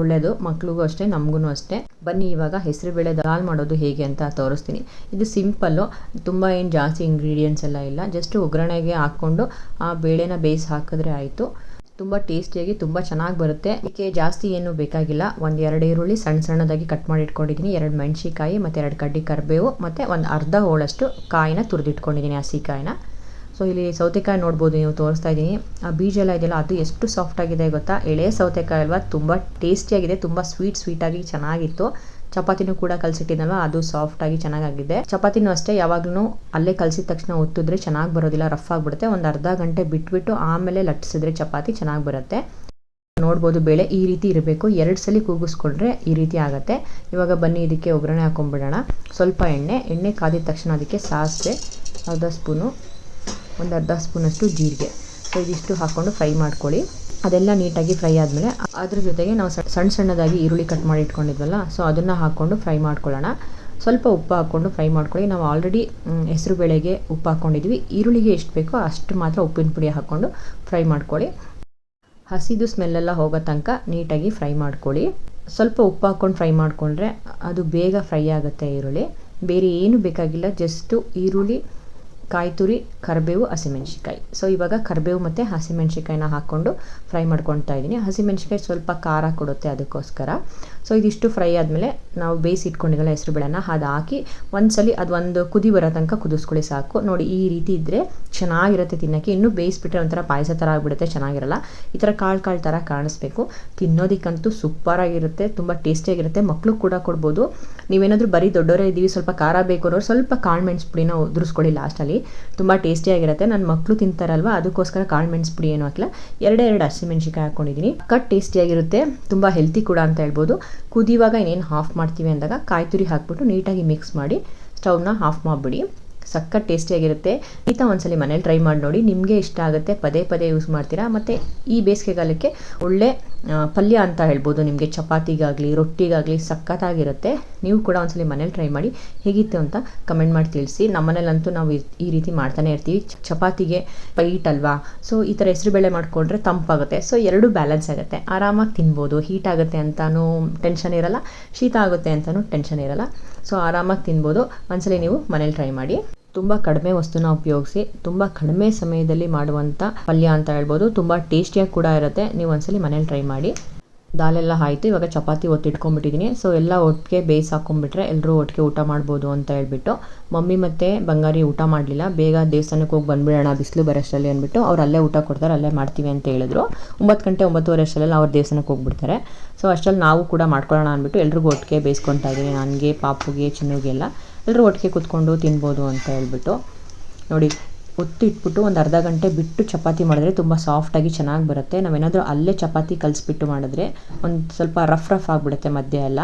ಒಳ್ಳೆಯದು ಮಕ್ಳಿಗೂ ಅಷ್ಟೇ ನಮಗೂ ಅಷ್ಟೇ. ಬನ್ನಿ, ಇವಾಗ ಹೆಸರುಬೇಳೆ ದಾಲ್ ಮಾಡೋದು ಹೇಗೆ ಅಂತ ತೋರಿಸ್ತೀನಿ. ಇದು ಸಿಂಪಲ್ಲು, ತುಂಬ ಏನು ಜಾಸ್ತಿ ಇಂಗ್ರೀಡಿಯೆಂಟ್ಸ್ ಎಲ್ಲ ಇಲ್ಲ. ಜಸ್ಟ್ ಒಗ್ಗರಣೆಗೆ ಹಾಕ್ಕೊಂಡು ಆ ಬೇಳೆನ ಬೇಯಿಸಿ ಹಾಕಿದ್ರೆ ಆಯಿತು. ತುಂಬ ಟೇಸ್ಟಿಯಾಗಿ ತುಂಬ ಚೆನ್ನಾಗಿ ಬರುತ್ತೆ. ಇದಕ್ಕೆ ಜಾಸ್ತಿ ಏನು ಬೇಕಾಗಿಲ್ಲ. ಒಂದು ಎರಡು ಈರುಳ್ಳಿ ಸಣ್ಣ ಸಣ್ಣದಾಗಿ ಕಟ್ ಮಾಡಿ ಇಟ್ಕೊಂಡಿದ್ದೀನಿ ಎರಡು ಮೆಣಸಿಕಾಯಿ ಮತ್ತು ಎರಡು ಕಡ್ಡಿ ಕರಿಬೇವು ಮತ್ತು ಒಂದು ಅರ್ಧ ಹೋಳಷ್ಟು ಕಾಯಿನ ತುರಿದಿಟ್ಕೊಂಡಿದ್ದೀನಿ ಹಸಿ ಕಾಯಿನ ಸೊ ಇಲ್ಲಿ ಸೌತೆಕಾಯಿ ನೋಡ್ಬೋದು, ನೀವು ತೋರಿಸ್ತಾ ಇದ್ದೀನಿ. ಆ ಬೀಜ ಎಲ್ಲ ಇದೆಯಲ್ಲ, ಅದು ಎಷ್ಟು ಸಾಫ್ಟ್ ಆಗಿದೆ ಗೊತ್ತಾ? ಎಳೆ ಸೌತೆಕಾಯಿ ಅಲ್ವಾ? ತುಂಬ ಟೇಸ್ಟಿಯಾಗಿದೆ ತುಂಬ ಸ್ವೀಟ್ ಸ್ವೀಟಾಗಿ ಚೆನ್ನಾಗಿತ್ತು. ಚಪಾತಿನೂ ಕೂಡ ಕಲಸಿಟ್ಟಿದ್ನಲ್ವ? ಅದು ಸಾಫ್ಟಾಗಿ ಚೆನ್ನಾಗಾಗಿದೆ. ಚಪಾತಿನೂ ಅಷ್ಟೇ, ಯಾವಾಗಲೂ ಅಲ್ಲೇ ಕಲಸಿದ ತಕ್ಷಣ ಒತ್ತಿದ್ರೆ ಚೆನ್ನಾಗಿ ಬರೋದಿಲ್ಲ ರಫ್ ಆಗಿಬಿಡುತ್ತೆ. ಒಂದು ಅರ್ಧ ಗಂಟೆ ಬಿಟ್ಬಿಟ್ಟು ಆಮೇಲೆ ಲಟ್ಟಿಸಿದ್ರೆ ಚಪಾತಿ ಚೆನ್ನಾಗಿ ಬರುತ್ತೆ. ನೋಡ್ಬೋದು ಬೇಳೆ ಈ ರೀತಿ ಇರಬೇಕು. ಎರಡು ಸಲ ಕೂಗಿಸ್ಕೊಂಡ್ರೆ ಈ ರೀತಿ ಆಗುತ್ತೆ. ಇವಾಗ ಬನ್ನಿ, ಇದಕ್ಕೆ ಒಗ್ಗರಣೆ ಹಾಕೊಂಡ್ಬಿಡೋಣ. ಸ್ವಲ್ಪ ಎಣ್ಣೆ ಎಣ್ಣೆ ಕಾದಿದ ತಕ್ಷಣ ಅದಕ್ಕೆ ಸಾಸಿವೆ, ಅರ್ಧ ಸ್ಪೂನು. ಒಂದು ಅರ್ಧ ಸ್ಪೂನಷ್ಟು ಜೀರಿಗೆ. ಸೊ ಇದಿಷ್ಟು ಹಾಕ್ಕೊಂಡು ಫ್ರೈ ಮಾಡ್ಕೊಳ್ಳಿ. ಅದೆಲ್ಲ ನೀಟಾಗಿ ಫ್ರೈ ಆದಮೇಲೆ ಅದ್ರ ಜೊತೆಗೆ ನಾವು ಸಣ್ಣ ಸಣ್ಣದಾಗಿ ಈರುಳ್ಳಿ ಕಟ್ ಮಾಡಿ ಇಟ್ಕೊಂಡಿದ್ವಲ್ಲ ಸೊ ಅದನ್ನು ಹಾಕ್ಕೊಂಡು ಫ್ರೈ ಮಾಡ್ಕೊಳ್ಳೋಣ. ಸ್ವಲ್ಪ ಉಪ್ಪು ಹಾಕ್ಕೊಂಡು ಫ್ರೈ ಮಾಡ್ಕೊಳ್ಳಿ. ನಾವು ಆಲ್ರೆಡಿ ಹೆಸರು ಬೇಳೆಗೆ ಉಪ್ಪು ಹಾಕ್ಕೊಂಡಿದ್ವಿ ಈರುಳ್ಳಿಗೆ ಎಷ್ಟು ಬೇಕೋ ಅಷ್ಟು ಮಾತ್ರ ಉಪ್ಪಿನ ಪುಡಿ ಹಾಕ್ಕೊಂಡು ಫ್ರೈ ಮಾಡ್ಕೊಳ್ಳಿ. ಹಸಿದು ಸ್ಮೆಲ್ಲೆಲ್ಲ ಹೋಗೋ ತನಕ ನೀಟಾಗಿ ಫ್ರೈ ಮಾಡ್ಕೊಳ್ಳಿ. ಸ್ವಲ್ಪ ಉಪ್ಪು ಹಾಕ್ಕೊಂಡು ಫ್ರೈ ಮಾಡಿಕೊಂಡ್ರೆ ಅದು ಬೇಗ ಫ್ರೈ ಆಗುತ್ತೆ ಈರುಳ್ಳಿ. ಬೇರೆ ಏನು ಬೇಕಾಗಿಲ್ಲ ಜಸ್ಟು ಈರುಳ್ಳಿ ಕಾಯಿ ತುರಿ ಕರಿಬೇವು ಹಸಿಮೆಣ್ಸಿಕಾಯಿ ಸೊ ಇವಾಗ ಕರಿಬೇವು ಮತ್ತು ಹಸಿಮೆಣ್ಸಿಕಾಯಿನ ಹಾಕ್ಕೊಂಡು ಫ್ರೈ ಮಾಡ್ಕೊತಾ ಇದ್ದೀನಿ ಹಸಿಮೆಣ್ಸಿಕಾಯಿ ಸ್ವಲ್ಪ ಖಾರ ಕೊಡುತ್ತೆ ಅದಕ್ಕೋಸ್ಕರ. ಸೊ ಇದಿಷ್ಟು ಫ್ರೈ ಆದಮೇಲೆ ನಾವು ಬೇಯಿಸಿ ಇಟ್ಕೊಂಡಿದ್ದಲ್ಲ ಹೆಸರು ಬೇಳೆನ, ಅದು ಹಾಕಿ ಒಂದ್ಸಲಿ ಅದು ಒಂದು ಕುದಿ ಬರೋ ತನಕ ಕುದಿಸ್ಕೊಳ್ಳಿ ಸಾಕು. ನೋಡಿ, ಈ ರೀತಿ ಇದ್ದರೆ ಚೆನ್ನಾಗಿರುತ್ತೆ ತಿನ್ನೋಕ್ಕೆ. ಇನ್ನೂ ಬೇಯಿಸ್ಬಿಟ್ರೆ ಒಂಥರ ಪಾಯಸ ಥರ ಆಗಿಬಿಡುತ್ತೆ, ಚೆನ್ನಾಗಿರಲ್ಲ. ಈ ಥರ ಕಾಳು ಕಾಳು ಥರ ಕಾಣಿಸ್ಬೇಕು. ತಿನ್ನೋದಕ್ಕಂತೂ ಸೂಪರಾಗಿರುತ್ತೆ, ತುಂಬ ಟೇಸ್ಟಿಯಾಗಿರುತ್ತೆ. ಮಕ್ಕಳು ಕೂಡ ಕೊಡ್ಬೋದು. ನೀವೇನಾದರೂ ಬರೀ ದೊಡ್ಡವರೇ ಇದ್ದೀವಿ ಸ್ವಲ್ಪ ಖಾರ ಬೇಕು ಅನ್ನೋರು ಸ್ವಲ್ಪ ಕಾಳು ಮೆಣಸು ಪುಡಿನ ಉದುರಿಸ್ಕೊಳ್ಳಿ ಲಾಸ್ಟಲ್ಲಿ ತುಂಬ ಟೇಸ್ಟಿಯಾಗಿರುತ್ತೆ. ನನ್ನ ಮಕ್ಕಳು ತಿಂತಾರಲ್ವ, ಅದಕ್ಕೋಸ್ಕರ ಕಾಳು ಮೆಣಸು ಪುಡಿ ಏನು ಹಾಕಿಲ್ಲ ಎರಡೆರಡು ಎರಡು ಹಾಕ್ಕೊಂಡಿದ್ದೀನಿ ಕಟ್ ಟೇಸ್ಟಿಯಾಗಿರುತ್ತೆ, ತುಂಬ ಹೆಲ್ತಿ ಕೂಡ ಅಂತ ಹೇಳ್ಬೋದು. ಕುದಿಯುವಾಗ ಇನ್ನೇನು ಆಫ್ ಮಾಡ್ತೀವಿ ಅಂದಾಗ ಕಾಯಿ ತುರಿ ಹಾಕ್ಬಿಟ್ಟು ನೀಟಾಗಿ ಮಿಕ್ಸ್ ಮಾಡಿ ಸ್ಟವ್ನ ಆಫ್ ಮಾಡಿಬಿಡಿ. ಸಖತ್ ಟೇಸ್ಟಿಯಾಗಿರುತ್ತೆ ಈತ ಒಂದ್ಸಲಿ ಮನೇಲಿ ಟ್ರೈ ಮಾಡಿ ನೋಡಿ. ನಿಮಗೆ ಇಷ್ಟ ಆಗುತ್ತೆ, ಪದೇ ಪದೇ ಯೂಸ್ ಮಾಡ್ತೀರಾ? ಮತ್ತು ಈ ಬೇಸಿಗೆಗಾಲಕ್ಕೆ ಒಳ್ಳೆ ಪಲ್ಯ ಅಂತ ಹೇಳ್ಬೋದು. ನಿಮಗೆ ಚಪಾತಿಗಾಗಲಿ, ರೊಟ್ಟಿಗಾಗಲಿ ಸಖತ್ತಾಗಿರುತ್ತೆ. ನೀವು ಕೂಡ ಒಂದ್ಸಲಿ ಮನೇಲಿ ಟ್ರೈ ಮಾಡಿ ಹೇಗಿತ್ತು ಅಂತ ಕಮೆಂಟ್ ಮಾಡಿ ತಿಳಿಸಿ. ನಮ್ಮನೇಲಂತೂ ನಾವು ಈ ರೀತಿ ಮಾಡ್ತಾನೆ ಇರ್ತೀವಿ. ಚಪಾತಿಗೆ ಪೈಟ್ ಅಲ್ವಾ? ಸೊ ಈ ಥರ ಹೆಸರುಬೇಳೆ ಮಾಡಿಕೊಂಡ್ರೆ ತಂಪಾಗುತ್ತೆ. ಸೊ ಎರಡೂ ಬ್ಯಾಲೆನ್ಸ್ ಆಗುತ್ತೆ. ಆರಾಮಾಗಿ ತಿನ್ಬೋದು. ಹೀಟ್ ಆಗುತ್ತೆ ಅಂತಲೂ ಟೆನ್ಷನ್ ಇರಲ್ಲ. ಶೀತ ಆಗುತ್ತೆ ಅಂತಲೂ ಟೆನ್ಷನ್ ಇರಲ್ಲ. ಸೊ ಆರಾಮಾಗಿ ತಿನ್ಬೋದು. ಒಂದ್ಸಲಿ ನೀವು ಮನೇಲಿ ಟ್ರೈ ಮಾಡಿ. ತುಂಬ ಕಡಿಮೆ ವಸ್ತುನ ಉಪಯೋಗಿಸಿ, ತುಂಬ ಕಡಿಮೆ ಸಮಯದಲ್ಲಿ ಮಾಡುವಂಥ ಪಲ್ಯ ಅಂತ ಹೇಳ್ಬೋದು. ತುಂಬ ಟೇಸ್ಟಿಯಾಗಿ ಕೂಡ ಇರುತ್ತೆ. ನೀವು ಒಂದ್ಸಲಿ ಮನೇಲಿ ಟ್ರೈ ಮಾಡಿ. ದಾಲೆಲ್ಲ ಆಯಿತು ಇವಾಗ ಚಪಾತಿ ಒತ್ತಿಟ್ಕೊಂಡ್ಬಿಟ್ಟಿದ್ದೀನಿ ಸೊ ಎಲ್ಲ ಒಟ್ಟಿಗೆ ಬೇಯಿಸಿ ಹಾಕೊಂಡ್ಬಿಟ್ರೆ ಎಲ್ಲರೂ ಒಟ್ಟಿಗೆ ಊಟ ಮಾಡ್ಬೋದು ಅಂತ ಹೇಳ್ಬಿಟ್ಟು, ಮಮ್ಮಿ ಮತ್ತು ಬಂಗಾರಿ ಊಟ ಮಾಡಲಿಲ್ಲ. ಬೇಗ ದೇವಸ್ಥಾನಕ್ಕೆ ಹೋಗಿ ಬಂದ್ಬಿಡೋಣ, ಬಿಸಿಲು ಬರೋಷ್ಟರಲ್ಲಿ ಅಂದ್ಬಿಟ್ಟು ಅವ್ರು ಅಲ್ಲೇ ಊಟ ಕೊಡ್ತಾರೆ, ಅಲ್ಲೇ ಮಾಡ್ತೀವಿ ಅಂತ ಹೇಳಿದ್ರು. ಒಂಬತ್ತು ಗಂಟೆ, ಒಂಬತ್ತುವರೆ ಅಷ್ಟರಲ್ಲಿ ಅವ್ರು ದೇವಸ್ಥಾನಕ್ಕೆ ಹೋಗ್ಬಿಡ್ತಾರೆ. ಸೊ ಅಷ್ಟರಲ್ಲಿ ನಾವು ಕೂಡ ಮಾಡ್ಕೊಳ್ಳೋಣ ಅಂದ್ಬಿಟ್ಟು ಎಲ್ರಿಗೂ ಒಟ್ಟಿಗೆ ಬೇಯಿಸ್ಕೊತಾ ಇದ್ದೀನಿ ನನಗೆ, ಪಾಪುಗೆ ಚಿನ್ನುಗೆ ಎಲ್ಲ ಎಲ್ಲರೂ ಒಟ್ಟಿಗೆ ಕೂತ್ಕೊಂಡು ತಿನ್ಬೋದು ಅಂತ ಹೇಳ್ಬಿಟ್ಟು ನೋಡಿ, ಒತ್ತಿಟ್ಬಿಟ್ಟು ಒಂದು ಅರ್ಧ ಗಂಟೆ ಬಿಟ್ಟು ಚಪಾತಿ ಮಾಡಿದ್ರೆ ತುಂಬ ಸಾಫ್ಟಾಗಿ ಚೆನ್ನಾಗಿ ಬರುತ್ತೆ. ನಾವೇನಾದರೂ ಅಲ್ಲೇ ಚಪಾತಿ ಕಲಿಸ್ಬಿಟ್ಟು ಮಾಡಿದ್ರೆ ಒಂದು ಸ್ವಲ್ಪ ರಫ್ ರಫ್ ಆಗಿಬಿಡುತ್ತೆ ಮಧ್ಯೆ ಎಲ್ಲ.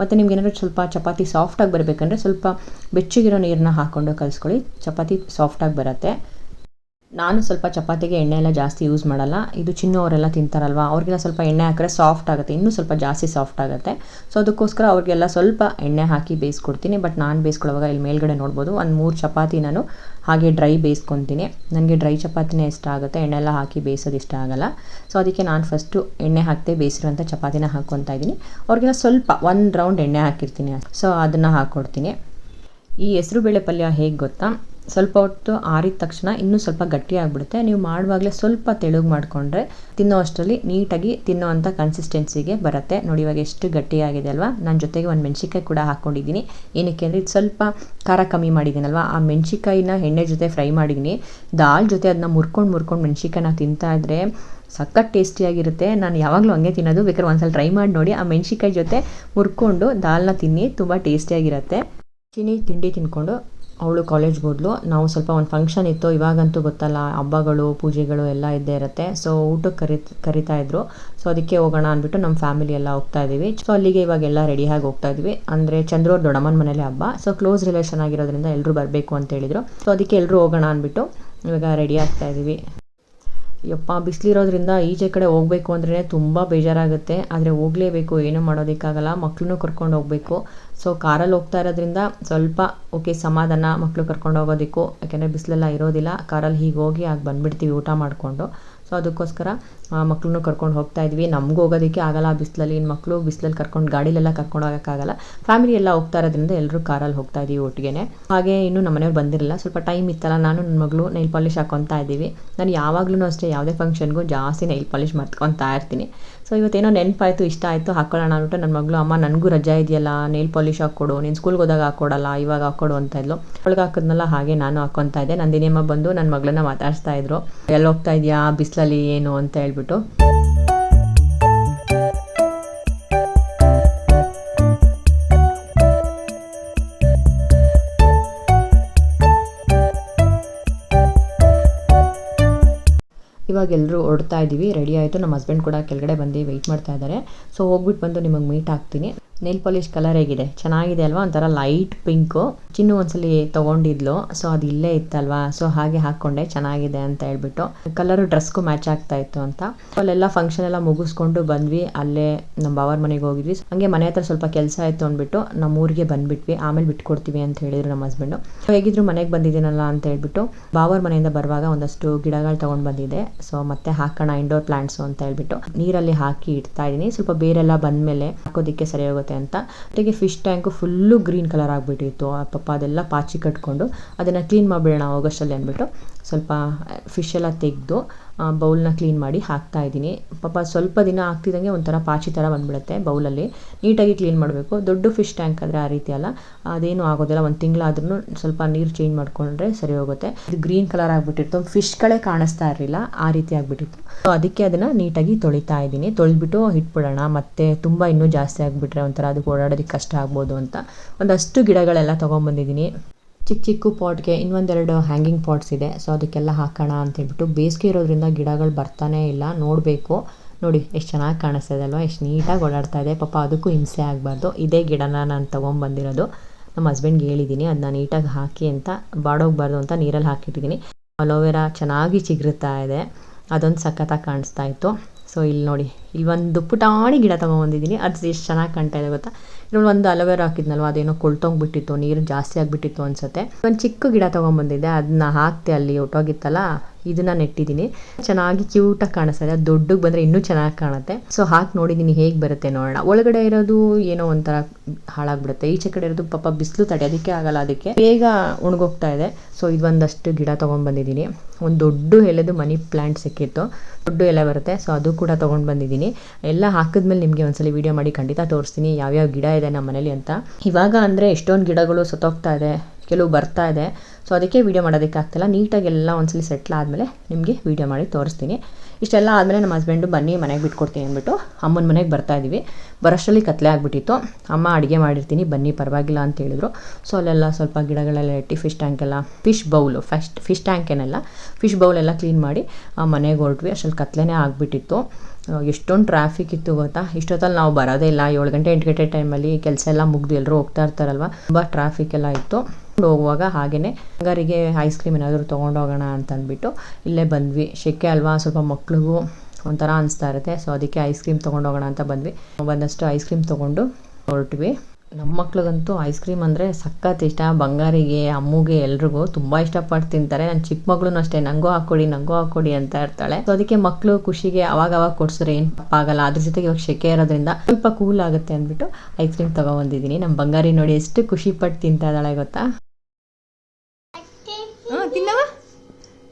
ಮತ್ತು ನಿಮ್ಗೆ ಏನಾದರೂ ಸ್ವಲ್ಪ ಚಪಾತಿ ಸಾಫ್ಟಾಗಿ ಬರಬೇಕಂದ್ರೆ ಸ್ವಲ್ಪ ಬೆಚ್ಚಗಿರೋ ನೀರನ್ನ ಹಾಕ್ಕೊಂಡು ಕಲಿಸ್ಕೊಳ್ಳಿ. ಚಪಾತಿ ಸಾಫ್ಟಾಗಿ ಬರುತ್ತೆ. ನಾನು ಸ್ವಲ್ಪ ಚಪಾತಿಗೆ ಎಣ್ಣೆ ಎಲ್ಲ ಜಾಸ್ತಿ ಯೂಸ್ ಮಾಡಲ್ಲ. ಇದು ಚಿನ್ನು ಅವರೆಲ್ಲ ತಿಂತಾರಲ್ವ, ಅವ್ರಿಗೆಲ್ಲ ಸ್ವಲ್ಪ ಎಣ್ಣೆ ಹಾಕಿದ್ರೆ ಸಾಫ್ಟ್ ಆಗುತ್ತೆ, ಇನ್ನೂ ಸ್ವಲ್ಪ ಜಾಸ್ತಿ ಸಾಫ್ಟ್ ಆಗುತ್ತೆ. ಸೊ ಅದಕ್ಕೋಸ್ಕರ ಅವ್ರಿಗೆಲ್ಲ ಸ್ವಲ್ಪ ಎಣ್ಣೆ ಹಾಕಿ ಬೇಯಿಸ್ಕೊಡ್ತೀನಿ ಬಟ್ ನಾನು ಬೇಯಿಸ್ಕೊಳ್ಳುವಾಗ ಇಲ್ಲಿ ಮೇಲ್ಗಡೆ ನೋಡ್ಬೋದು, ಒಂದು ಮೂರು ಚಪಾತಿ ನಾನು ಹಾಗೆ ಡ್ರೈ ಬೇಯಿಸ್ಕೊತೀನಿ. ನನಗೆ ಡ್ರೈ ಚಪಾತಿನೇ ಇಷ್ಟ ಆಗುತ್ತೆ, ಎಣ್ಣೆ ಎಲ್ಲ ಹಾಕಿ ಬೇಯಿಸೋದು ಇಷ್ಟ ಆಗಲ್ಲ. ಸೊ ಅದಕ್ಕೆ ನಾನು ಫಸ್ಟು ಎಣ್ಣೆ ಹಾಕದೆ ಬೇಯಿಸಿರುವಂಥ ಚಪಾತಿನ ಹಾಕ್ಕೊತಾ ಇದ್ದೀನಿ. ಅವ್ರಿಗೆಲ್ಲ ಸ್ವಲ್ಪ, ಒಂದು ರೌಂಡ್ ಎಣ್ಣೆ ಹಾಕಿರ್ತೀನಿ. ಸೊ ಅದನ್ನು ಹಾಕ್ಕೊಡ್ತೀನಿ ಈ ಹೆಸರುಬೇಳೆ ಪಲ್ಯ ಹೇಗೆ ಗೊತ್ತಾ? ಸ್ವಲ್ಪ ಹೊತ್ತು ಆರಿದ ತಕ್ಷಣ ಇನ್ನೂ ಸ್ವಲ್ಪ ಗಟ್ಟಿ ಆಗಿಬಿಡುತ್ತೆ. ನೀವು ಮಾಡುವಾಗಲೇ ಸ್ವಲ್ಪ ತೆಳುಗೆ ಮಾಡಿಕೊಂಡ್ರೆ ತಿನ್ನೋ ಅಷ್ಟರಲ್ಲಿ ನೀಟಾಗಿ ತಿನ್ನೋವಂಥ ಕನ್ಸಿಸ್ಟೆನ್ಸಿಗೆ ಬರುತ್ತೆ. ನೋಡಿ, ಇವಾಗ ಎಷ್ಟು ಗಟ್ಟಿಯಾಗಿದೆ ಅಲ್ವಾ? ನಾನು ಜೊತೆಗೆ ಒಂದು ಮೆಣಸಿಕಾಯಿ ಕೂಡ ಹಾಕ್ಕೊಂಡಿದ್ದೀನಿ ಏನಕ್ಕೆ ಅಂದರೆ ಇದು ಸ್ವಲ್ಪ ಖಾರ ಕಮ್ಮಿ ಮಾಡಿದ್ದೀನಲ್ವ? ಆ ಮೆಣಸಿಕಾಯಿನ ಎಣ್ಣೆ ಜೊತೆ ಫ್ರೈ ಮಾಡಿದ್ದೀನಿ. ದಾಲ್ ಜೊತೆ ಅದನ್ನ ಮುರ್ಕೊಂಡು ಮುರ್ಕೊಂಡು ಮೆಣಸಿಕಾಯಿನ ತಿಂತಾ ಇದ್ದರೆ ಸಖತ್ ಟೇಸ್ಟಿಯಾಗಿರುತ್ತೆ. ನಾನು ಯಾವಾಗಲೂ ಹಂಗೆ ತಿನ್ನೋದು. ಬೇಕಾದ್ರೆ ಒಂದ್ಸಲ ಟ್ರೈ ಮಾಡಿ ನೋಡಿ. ಆ ಮೆಣಸಿಕಾಯಿ ಜೊತೆ ಮುರ್ಕೊಂಡು ದಾಲ್ನ ತಿನ್ನಿ, ತುಂಬ ಟೇಸ್ಟಿಯಾಗಿರುತ್ತೆ. ಚಿನಿ ತಿಂಡಿ ತಿನ್ಕೊಂಡು ಅವಳು ಕಾಲೇಜ್ಗೆ ಹೋದ್ಲು. ನಾವು ಸ್ವಲ್ಪ ಒಂದು ಫಂಕ್ಷನ್ ಇತ್ತು. ಇವಾಗಂತೂ ಗೊತ್ತಲ್ಲ, ಹಬ್ಬಗಳು, ಪೂಜೆಗಳು ಎಲ್ಲ ಇದ್ದೇ ಇರುತ್ತೆ. ಸೊ ಊಟಕ್ಕೆ ಕರಿ ಕರಿತಾ ಇದ್ರು. ಸೊ ಅದಕ್ಕೆ ಹೋಗೋಣ ಅಂದ್ಬಿಟ್ಟು ನಮ್ಮ ಫ್ಯಾಮಿಲಿ ಎಲ್ಲ ಹೋಗ್ತಾ ಇದ್ದೀವಿ. ಸೊ ಅಲ್ಲಿಗೆ ಇವಾಗೆಲ್ಲ ರೆಡಿಯಾಗಿ ಹೋಗ್ತಾ ಇದ್ವಿ. ಅಂದರೆ ಚಂದ್ರವ್ರ ದೊಡ್ಡಮ್ಮನ ಮನೇಲಿ ಹಬ್ಬ. ಸೊ ಕ್ಲೋಸ್ ರಿಲೇಷನ್ ಆಗಿರೋದ್ರಿಂದ ಎಲ್ಲರೂ ಬರಬೇಕು ಅಂತ ಹೇಳಿದ್ರು. ಸೊ ಅದಕ್ಕೆ ಎಲ್ಲರೂ ಹೋಗೋಣ ಅಂದ್ಬಿಟ್ಟು ಇವಾಗ ರೆಡಿ ಆಗ್ತಾ ಇದ್ದೀವಿ. ಯಪ್ಪ, ಬಿಸಿಲಿರೋದ್ರಿಂದ ಈಚೆ ಕಡೆ ಹೋಗಬೇಕು ಅಂದ್ರೆ ತುಂಬ ಬೇಜಾರಾಗುತ್ತೆ. ಆದರೆ ಹೋಗಲೇಬೇಕು, ಏನೂ ಮಾಡೋದಕ್ಕಾಗಲ್ಲ. ಮಕ್ಕಳನ್ನೂ ಕರ್ಕೊಂಡು ಹೋಗಬೇಕು. ಸೊ ಕಾರಲ್ಲಿ ಹೋಗ್ತಾ ಇರೋದ್ರಿಂದ ಸ್ವಲ್ಪ ಓಕೆ ಸಮಾಧಾನ ಮಕ್ಕಳು ಕರ್ಕೊಂಡು ಹೋಗೋದಕ್ಕೂ, ಯಾಕೆಂದರೆ ಬಿಸಿಲೆಲ್ಲ ಇರೋದಿಲ್ಲ, ಕಾರಲ್ಲಿ ಹೀಗೆ ಹೋಗಿ ಆಗ ಬಂದುಬಿಡ್ತೀವಿ ಊಟ ಮಾಡಿಕೊಂಡು. ಸೊ ಅದಕ್ಕೋಸ್ಕರ ಮಕ್ಕಳನ್ನು ಕರ್ಕೊಂಡು ಹೋಗ್ತಾ ಇದ್ವಿ. ನಮಗೂ ಹೋಗೋದಕ್ಕೆ ಆಗಲ್ಲ ಬಿಸಿಲಲ್ಲಿ ಇನ್ನು ಮಕ್ಕಳು ಬಿಸಿಲಲ್ಲಿ ಕರ್ಕೊಂಡು, ಗಾಡಿಲೆಲ್ಲ ಕರ್ಕೊಂಡು ಹೋಗೋಕ್ಕಾಗಲ್ಲ ಫ್ಯಾಮಿಲಿ ಎಲ್ಲ ಹೋಗ್ತಾ ಇರೋದ್ರಿಂದ ಎಲ್ಲರೂ ಕಾರಲ್ಲಿ ಹೋಗ್ತಾ ಇದ್ದೀವಿ ಒಟ್ಟಿಗೆ ಹಾಗೆ ಇನ್ನೂ ನಮ್ಮ ಮನೆಯವ್ರು ಬಂದಿರಲಿಲ್ಲ. ಸ್ವಲ್ಪ ಟೈಮ್ ಇತ್ತಲ್ಲ, ನಾನು ನನ್ನ ಮಗಳು ನೈಲ್ ಪಾಲಿಷ್ ಹಾಕೊತಾ ಇದ್ದೀವಿ. ನಾನು ಯಾವಾಗಲೂ ಅಷ್ಟೇ, ಯಾವುದೇ ಫಂಕ್ಷನ್ಗೂ ಜಾಸ್ತಿ ನೈಲ್ ಪಾಲಿಷ್ ಮರ್ತ್ಕೊತಾ ಇರ್ತೀನಿ. ಸೊ ಇವತ್ತೇನೋ ನೆನಪಾಯಿತು, ಇಷ್ಟ ಆಯಿತು, ಹಾಕೊಳ್ಳೋಣ ಅಂದ್ಬಿಟ್ಟು ನನ್ನ ಮಗಳು, ಅಮ್ಮ, ನನಗೂ ರಜಾ ಇದೆಯಲ್ಲ ನೇಲ್ ಪಾಲಿಶ್ ಹಾಕ್ಕೊಡು, ನೀನು ಸ್ಕೂಲ್ಗೆ ಹೋದಾಗ ಹಾಕ್ಕೊಡಲ್ಲ ಇವಾಗ ಹಾಕ್ಕೊಡು ಅಂತ ಇದ್ಲು. ಅವಳಿಗೆ ಹಾಕಿದ್ನಲ್ಲ, ಹಾಗೆ ನಾನು ಹಾಕ್ಕೊತಾ ಇದ್ದೆ. ನಂದಿನಿಯಮ್ಮ ಬಂದು ನನ್ನ ಮಗಳನ್ನ ಮಾತಾಡಿಸ್ತಾ ಇದ್ರು. ಎಲ್ಲಿ ಹೋಗ್ತಾ ಇದೆಯಾ? ಬಿಸಿಲಲ್ಲಿ ಏನು? ಅಂತ ಹೇಳ್ಬಿಟ್ಟು. ಇವಾಗ ಎಲ್ಲರೂ ಹೊರಡ್ತಾ ಇದ್ದೀವಿ ರೆಡಿ ಆಯಿತು. ನಮ್ಮ ಹಸ್ಬೆಂಡ್ ಕೂಡ ಕೆಳಗಡೆ ಬಂದು ವೆಯ್ಟ್ ಮಾಡ್ತಾ ಇದ್ದಾರೆ ಸೊ ಹೋಗ್ಬಿಟ್ಟು ಬಂದು ನಿಮಗೆ ಮೀಟ್ ಆಗ್ತೀನಿ. ನೇಲ್ ಪಾಲಿಶ್ ಕಲರ್ ಹೇಗಿದೆ? ಚೆನ್ನಾಗಿದೆ ಅಲ್ವಾ? ಒಂಥರ ಲೈಟ್ ಪಿಂಕು ಚಿನ್ನು ಒಂದ್ಸಲಿ ತೊಗೊಂಡಿದ್ಲು. ಸೊ ಅದು ಇಲ್ಲೇ ಇತ್ತಲ್ವಾ? ಸೊ ಹಾಗೆ ಹಾಕ್ಕೊಂಡೆ. ಚೆನ್ನಾಗಿದೆ ಅಂತ ಹೇಳ್ಬಿಟ್ಟು. ಕಲರು ಡ್ರೆಸ್ಗೂ ಮ್ಯಾಚ್ ಆಗ್ತಾ ಇತ್ತು ಅಂತ. ಅಲ್ಲೆಲ್ಲ ಫಂಕ್ಷನ್ ಎಲ್ಲ ಮುಗಿಸ್ಕೊಂಡು ಬಂದ್ವಿ. ಅಲ್ಲೇ ನಮ್ಮ ಬಾವರ್ ಮನೆಗೆ ಹೋಗಿದ್ವಿ. ಹಂಗೆ ಮನೆ ಹತ್ರ ಸ್ವಲ್ಪ ಕೆಲಸ ಆಯಿತು ಅಂದ್ಬಿಟ್ಟು ನಮ್ಮ ಊರಿಗೆ ಬಂದ್ಬಿಟ್ವಿ. ಆಮೇಲೆ ಬಿಟ್ಕೊಡ್ತೀವಿ ಅಂತ ಹೇಳಿದ್ರು ನಮ್ಮ ಹಸ್ಬೆಂಡು ಹೇಗಿದ್ರು ಮನೆಗೆ ಬಂದಿದ್ದೀನಲ್ಲ ಅಂತ ಹೇಳ್ಬಿಟ್ಟು ಬಾವರ್ ಮನೆಯಿಂದ ಬರುವಾಗ ಒಂದಷ್ಟು ಗಿಡಗಳು ತೊಗೊಂಡು ಬಂದಿದೆ ಸೊ ಮತ್ತೆ ಹಾಕೋಣ ಇಂಡೋರ್ ಪ್ಲಾಂಟ್ಸು ಅಂತ ಹೇಳ್ಬಿಟ್ಟು ನೀರಲ್ಲಿ ಹಾಕಿ ಇಡ್ತಾ ಇದ್ದೀನಿ. ಸ್ವಲ್ಪ ಬೇರೆಲ್ಲ ಬಂದಮೇಲೆ ಹಾಕೋದಕ್ಕೆ ಸರಿ ಹೋಗುತ್ತೆ ಅಂತ. ಜೊತೆಗೆ fish tank full green colour ಆಗಿಬಿಟ್ಟಿತ್ತು. ಪಾಪ ಅದೆಲ್ಲ ಪಾಚಿ ಕಟ್ಕೊಂಡು ಅದನ್ನು ಕ್ಲೀನ್ ಮಾಡಿಬಿಡೋಣ ಆಗಸ್ಟಲ್ಲಿ ಅಂದ್ಬಿಟ್ಟು ಸ್ವಲ್ಪ ಫಿಶ್ ಎಲ್ಲ ತೆಗೆದು ಬೌಲ್ನ ಕ್ಲೀನ್ ಮಾಡಿ ಹಾಕ್ತಾ ಇದ್ದೀನಿ. ಪಾಪ ಸ್ವಲ್ಪ ದಿನ ಆಗ್ತಿದ್ದಂಗೆ ಒಂಥರ ಪಾಚಿ ಥರ ಬಂದ್ಬಿಡುತ್ತೆ ಬೌಲಲ್ಲಿ. ನೀಟಾಗಿ ಕ್ಲೀನ್ ಮಾಡಬೇಕು. ದೊಡ್ಡ ಫಿಶ್ ಟ್ಯಾಂಕ್ ಆದರೆ ಆ ರೀತಿ ಅಲ್ಲ. ಅದೇನು ಆಗೋದಿಲ್ಲ. ಒಂದು ತಿಂಗಳಾದ್ರೂ ಸ್ವಲ್ಪ ನೀರು ಚೇಂಜ್ ಮಾಡಿಕೊಂಡ್ರೆ ಸರಿ ಹೋಗುತ್ತೆ. ಇದು ಗ್ರೀನ್ ಕಲರ್ ಆಗಿಬಿಟ್ಟಿತ್ತು. ಫಿಶ್ಗಳೇ ಕಾಣಿಸ್ತಾ ಇರಲಿಲ್ಲ. ಆ ರೀತಿ ಆಗಿಬಿಟ್ಟಿತ್ತು. ಸೊ ಅದಕ್ಕೆ ಅದನ್ನು ನೀಟಾಗಿ ತೊಳಿತಾ ಇದ್ದೀನಿ. ತೊಳೆದ್ಬಿಟ್ಟು ಇಟ್ಬಿಡೋಣ. ಮತ್ತು ತುಂಬ ಇನ್ನೂ ಜಾಸ್ತಿ ಆಗಿಬಿಟ್ರೆ ಒಂಥರ ಅದಕ್ಕೆ ಓಡಾಡೋದಕ್ಕೆ ಕಷ್ಟ ಆಗ್ಬೋದು ಅಂತ. ಒಂದಷ್ಟು ಗಿಡಗಳೆಲ್ಲ ತೊಗೊಂಬಂದಿದ್ದೀನಿ. ಚಿಕ್ಕ ಚಿಕ್ಕ ಪಾಟ್ಗೆ ಇನ್ನೊಂದೆರಡು ಹ್ಯಾಂಗಿಂಗ್ ಪಾಟ್ಸ್ ಇದೆ. ಸೊ ಅದಕ್ಕೆಲ್ಲ ಹಾಕೋಣ ಅಂತೇಳ್ಬಿಟ್ಟು ಬೇಸಿಗೆ ಇರೋದ್ರಿಂದ ಗಿಡಗಳು ಬರ್ತಾನೆ ಇಲ್ಲ. ನೋಡಬೇಕು. ನೋಡಿ, ಎಷ್ಟು ಚೆನ್ನಾಗಿ ಕಾಣಿಸ್ತಾ ಅಲ್ವಾ? ಎಷ್ಟು ನೀಟಾಗಿ ಓಡಾಡ್ತಾ ಇದೆ. ಪಾಪ ಅದಕ್ಕೂ ಹಿಂಸೆ ಆಗಬಾರ್ದು. ಇದೇ ಗಿಡನ ನಾನು ತೊಗೊಂಬಂದಿರೋದು. ನಮ್ಮ ಹಸ್ಬೆಂಡ್ಗೆ ಹೇಳಿದ್ದೀನಿ ಅದನ್ನ ನೀಟಾಗಿ ಹಾಕಿ ಅಂತ. ಬಾಡೋಗ್ಬಾರ್ದು ಅಂತ ನೀರಲ್ಲಿ ಹಾಕಿಟ್ಟಿದ್ದೀನಿ ಅಲೋವೆರಾ ಚೆನ್ನಾಗಿ ಚಿಗುರುತ್ತಾ ಇದೆ. ಅದೊಂದು ಸಖತ್ತಾಗಿ ಕಾಣಿಸ್ತಾ ಇತ್ತು. ಸೊ ಇಲ್ಲಿ ನೋಡಿ. ಇಲ್ಲಿ ಒಂದು ಪುಟಾಣಿ ಗಿಡ ತೊಗೊಂಬಂದಿದ್ದೀನಿ ಅದು ಎಷ್ಟು ಚೆನ್ನಾಗಿ ಕಾಣ್ತಾ ಇದೆ ಗೊತ್ತಾ? ಇದ್ರಲ್ಲಿ ಒಂದು ಅಲೋವೆರಾ ಹಾಕಿದ್ನಲ್ವ? ಅದೇನೋ ಕೊಳ್ತೋಗ್ಬಿಟ್ಟಿತ್ತು ನೀರು ಜಾಸ್ತಿ ಆಗಿಬಿಟ್ಟಿತ್ತು ಅನ್ಸುತ್ತೆ. ಒಂದು ಚಿಕ್ಕ ಗಿಡ ತೊಗೊಂಬಂದಿದ್ದೆ ಅದನ್ನ ಹಾಕ್ತೆ ಅಲ್ಲಿ ಹೊಟ್ಟೋಗಿತ್ತಲ್ಲ ಇದನ್ನ ನೆಟ್ಟಿದ್ದೀನಿ ಚೆನ್ನಾಗಿ ಕ್ಯೂಟಾಗಿ ಕಾಣಿಸ್ತದೆ ಅದು ದೊಡ್ಡಗೆ ಬಂದ್ರೆ ಇನ್ನೂ ಚೆನ್ನಾಗಿ ಕಾಣುತ್ತೆ. ಸೊ ಹಾಕಿ ನೋಡಿದೀನಿ ಹೇಗೆ ಬರುತ್ತೆ ನೋಡೋಣ. ಒಳಗಡೆ ಇರೋದು ಏನೋ ಒಂಥರ ಹಾಳಾಗ್ಬಿಡುತ್ತೆ. ಈಚೆ ಕಡೆ ಇರೋದು ಪಾಪ ಬಿಸಿಲು ತಡೆಯೋದಕ್ಕೆ ಆಗಲ್ಲ ಅದಕ್ಕೆ. ಬೇಗ ಒಣಗೋಗ್ತಾ ಇದೆ. ಸೊ ಇದೊಂದಷ್ಟು ಗಿಡ ತಗೊಂಡ್ ಬಂದಿದ್ದೀನಿ. ಒಂದು ದೊಡ್ಡ ಎಲೆದು ಮನಿ ಪ್ಲಾಂಟ್ ಸಿಕ್ಕಿತ್ತು. ದೊಡ್ಡ ಎಲೆ ಬರುತ್ತೆ. ಸೊ ಅದು ಕೂಡ ತಗೊಂಡ್ ಬಂದಿದ್ದೀನಿ. ಎಲ್ಲ ಹಾಕಿದ್ಮೇಲೆ ನಿಮಗೆ ಒಂದ್ಸಲ ವೀಡಿಯೋ ಮಾಡಿ ಖಂಡಿತ ತೋರಿಸ್ತೀನಿ. ಯಾವ್ಯಾವ ಗಿಡ ಇದೆ ನಮ್ಮ ಮನೇಲಿ ಅಂತ. ಇವಾಗ ಅಂದರೆ ಎಷ್ಟೊಂದು ಗಿಡಗಳು ಸತ್ತೋಗ್ತಾ ಇದೆ. ಕೆಲವು ಬರ್ತಾ ಇದೆ. ಸೊ ಅದಕ್ಕೆ ವೀಡಿಯೋ ಮಾಡೋದಕ್ಕೆ ಆಗ್ತಿಲ್ಲ. ನೀಟಾಗಿ ಎಲ್ಲ ಒಂದ್ಸಲಿ ಸೆಟ್ಲ್ ಆದಮೇಲೆ ನಿಮಗೆ ವೀಡಿಯೋ ಮಾಡಿ ತೋರಿಸ್ತೀನಿ. ಇಷ್ಟೆಲ್ಲ ಆದಮೇಲೆ ನಮ್ಮ ಹಸ್ಬೆಂಡು ಬನ್ನಿ, ಮನೆಗೆ ಬಿಟ್ಕೊಡ್ತೀನಿ ಅಂದ್ಬಿಟ್ಟು ಅಮ್ಮನ ಮನೆಗೆ ಬರ್ತಾ ಇದ್ದೀವಿ ಬರೋಷ್ಟರಲ್ಲಿ ಕತ್ಲೆ ಆಗಿಬಿಟ್ಟಿತ್ತು. ಅಮ್ಮ ಅಡುಗೆ ಮಾಡಿರ್ತೀನಿ, ಬನ್ನಿ ಪರವಾಗಿಲ್ಲ ಅಂತ ಹೇಳಿದ್ರು. ಸೊ ಅಲ್ಲೆಲ್ಲ ಸ್ವಲ್ಪ ಗಿಡಗಳೆಲ್ಲ ಇಟ್ಟು ಫಿಶ್ ಟ್ಯಾಂಕ್ ಎಲ್ಲ fish bowl first fish tank ಏನಲ್ಲ ಫಿಶ್ ಬೌಲೆಲ್ಲ ಕ್ಲೀನ್ ಮಾಡಿ ಮನೆಗೆ ಹೊರಟ್ವಿ. ಅಷ್ಟರಲ್ಲಿ ಕತ್ಲೆನೇ ಆಗಿಬಿಟ್ಟಿತ್ತು. ಎಷ್ಟೊಂದು ಟ್ರಾಫಿಕ್ ಇತ್ತು ಗೊತ್ತಾ? ಇಷ್ಟೊತ್ತಲ್ಲಿ ನಾವು ಬರೋದೇ ಇಲ್ಲ. ಏಳು ಗಂಟೆ, ಎಂಟು ಗಂಟೆ ಟೈಮಲ್ಲಿ ಕೆಲಸ ಎಲ್ಲ ಮುಗ್ದು ಎಲ್ಲರೂ ಹೋಗ್ತಾ ಇರ್ತಾರಲ್ವ? ತುಂಬ ಟ್ರಾಫಿಕ್ ಎಲ್ಲ ಇತ್ತು. ಹೋಗುವಾಗ ಹಾಗೆಯೇ ಹಂಗಾರಿಗೆ ಐಸ್ ಕ್ರೀಮ್ ಏನಾದರೂ ತೊಗೊಂಡೋಗೋಣ ಅಂತ ಅಂದ್ಬಿಟ್ಟು ಇಲ್ಲೇ ಬಂದ್ವಿ. ಶೆಕೆ ಅಲ್ವಾ? ಸ್ವಲ್ಪ ಮಕ್ಳಿಗೂ ಒಂಥರ ಅನಿಸ್ತಾ ಇರುತ್ತೆ. ಸೊ ಅದಕ್ಕೆ ಐಸ್ ಕ್ರೀಮ್ ತೊಗೊಂಡೋಗೋಣ ಅಂತ ಬಂದ್ವಿ. ಒಂದಷ್ಟು ಐಸ್ ಕ್ರೀಮ್ ತೊಗೊಂಡು ಹೊರಟ್ವಿ. ನಮ್ಮ ಮಕ್ಳಿಗಂತೂ ಐಸ್ ಕ್ರೀಮ್ ಅಂದರೆ ಸಖತ್ ಇಷ್ಟ. ಬಂಗಾರಿಗೆ, ಅಮ್ಮುಗೆ, ಎಲ್ರಿಗೂ ತುಂಬ ಇಷ್ಟಪಟ್ಟು ತಿಂತಾರೆ. ನನ್ನ ಚಿಕ್ಕ ಮಗಳು ಅಷ್ಟೇ. ನಂಗೂ ಹಾಕ್ಕೊಡಿ ನಂಗೂ ಹಾಕ್ಕೊಡಿ ಅಂತ ಇರ್ತಾಳೆ ಸೊ ಅದಕ್ಕೆ ಮಕ್ಕಳು ಖುಷಿಗೆ ಅವಾಗ ಅವಾಗ ಕೊಡ್ಸಿದ್ರೆ ಏನು ಆಗಲ್ಲ. ಅದ್ರ ಜೊತೆಗೆ ಇವಾಗ ಶೆಕೆ ಇರೋದ್ರಿಂದ ಸ್ವಲ್ಪ ಕೂಲ್ ಆಗುತ್ತೆ ಅಂದ್ಬಿಟ್ಟು ಐಸ್ ಕ್ರೀಮ್ ತೊಗೊಬಂದಿದ್ದೀನಿ ನಮ್ಮ ಬಂಗಾರಿ ನೋಡಿ ಎಷ್ಟು ಖುಷಿ ಪಟ್ಟು ತಿಂತಾ ಇದ್ದಾಳೆ ಗೊತ್ತಾ?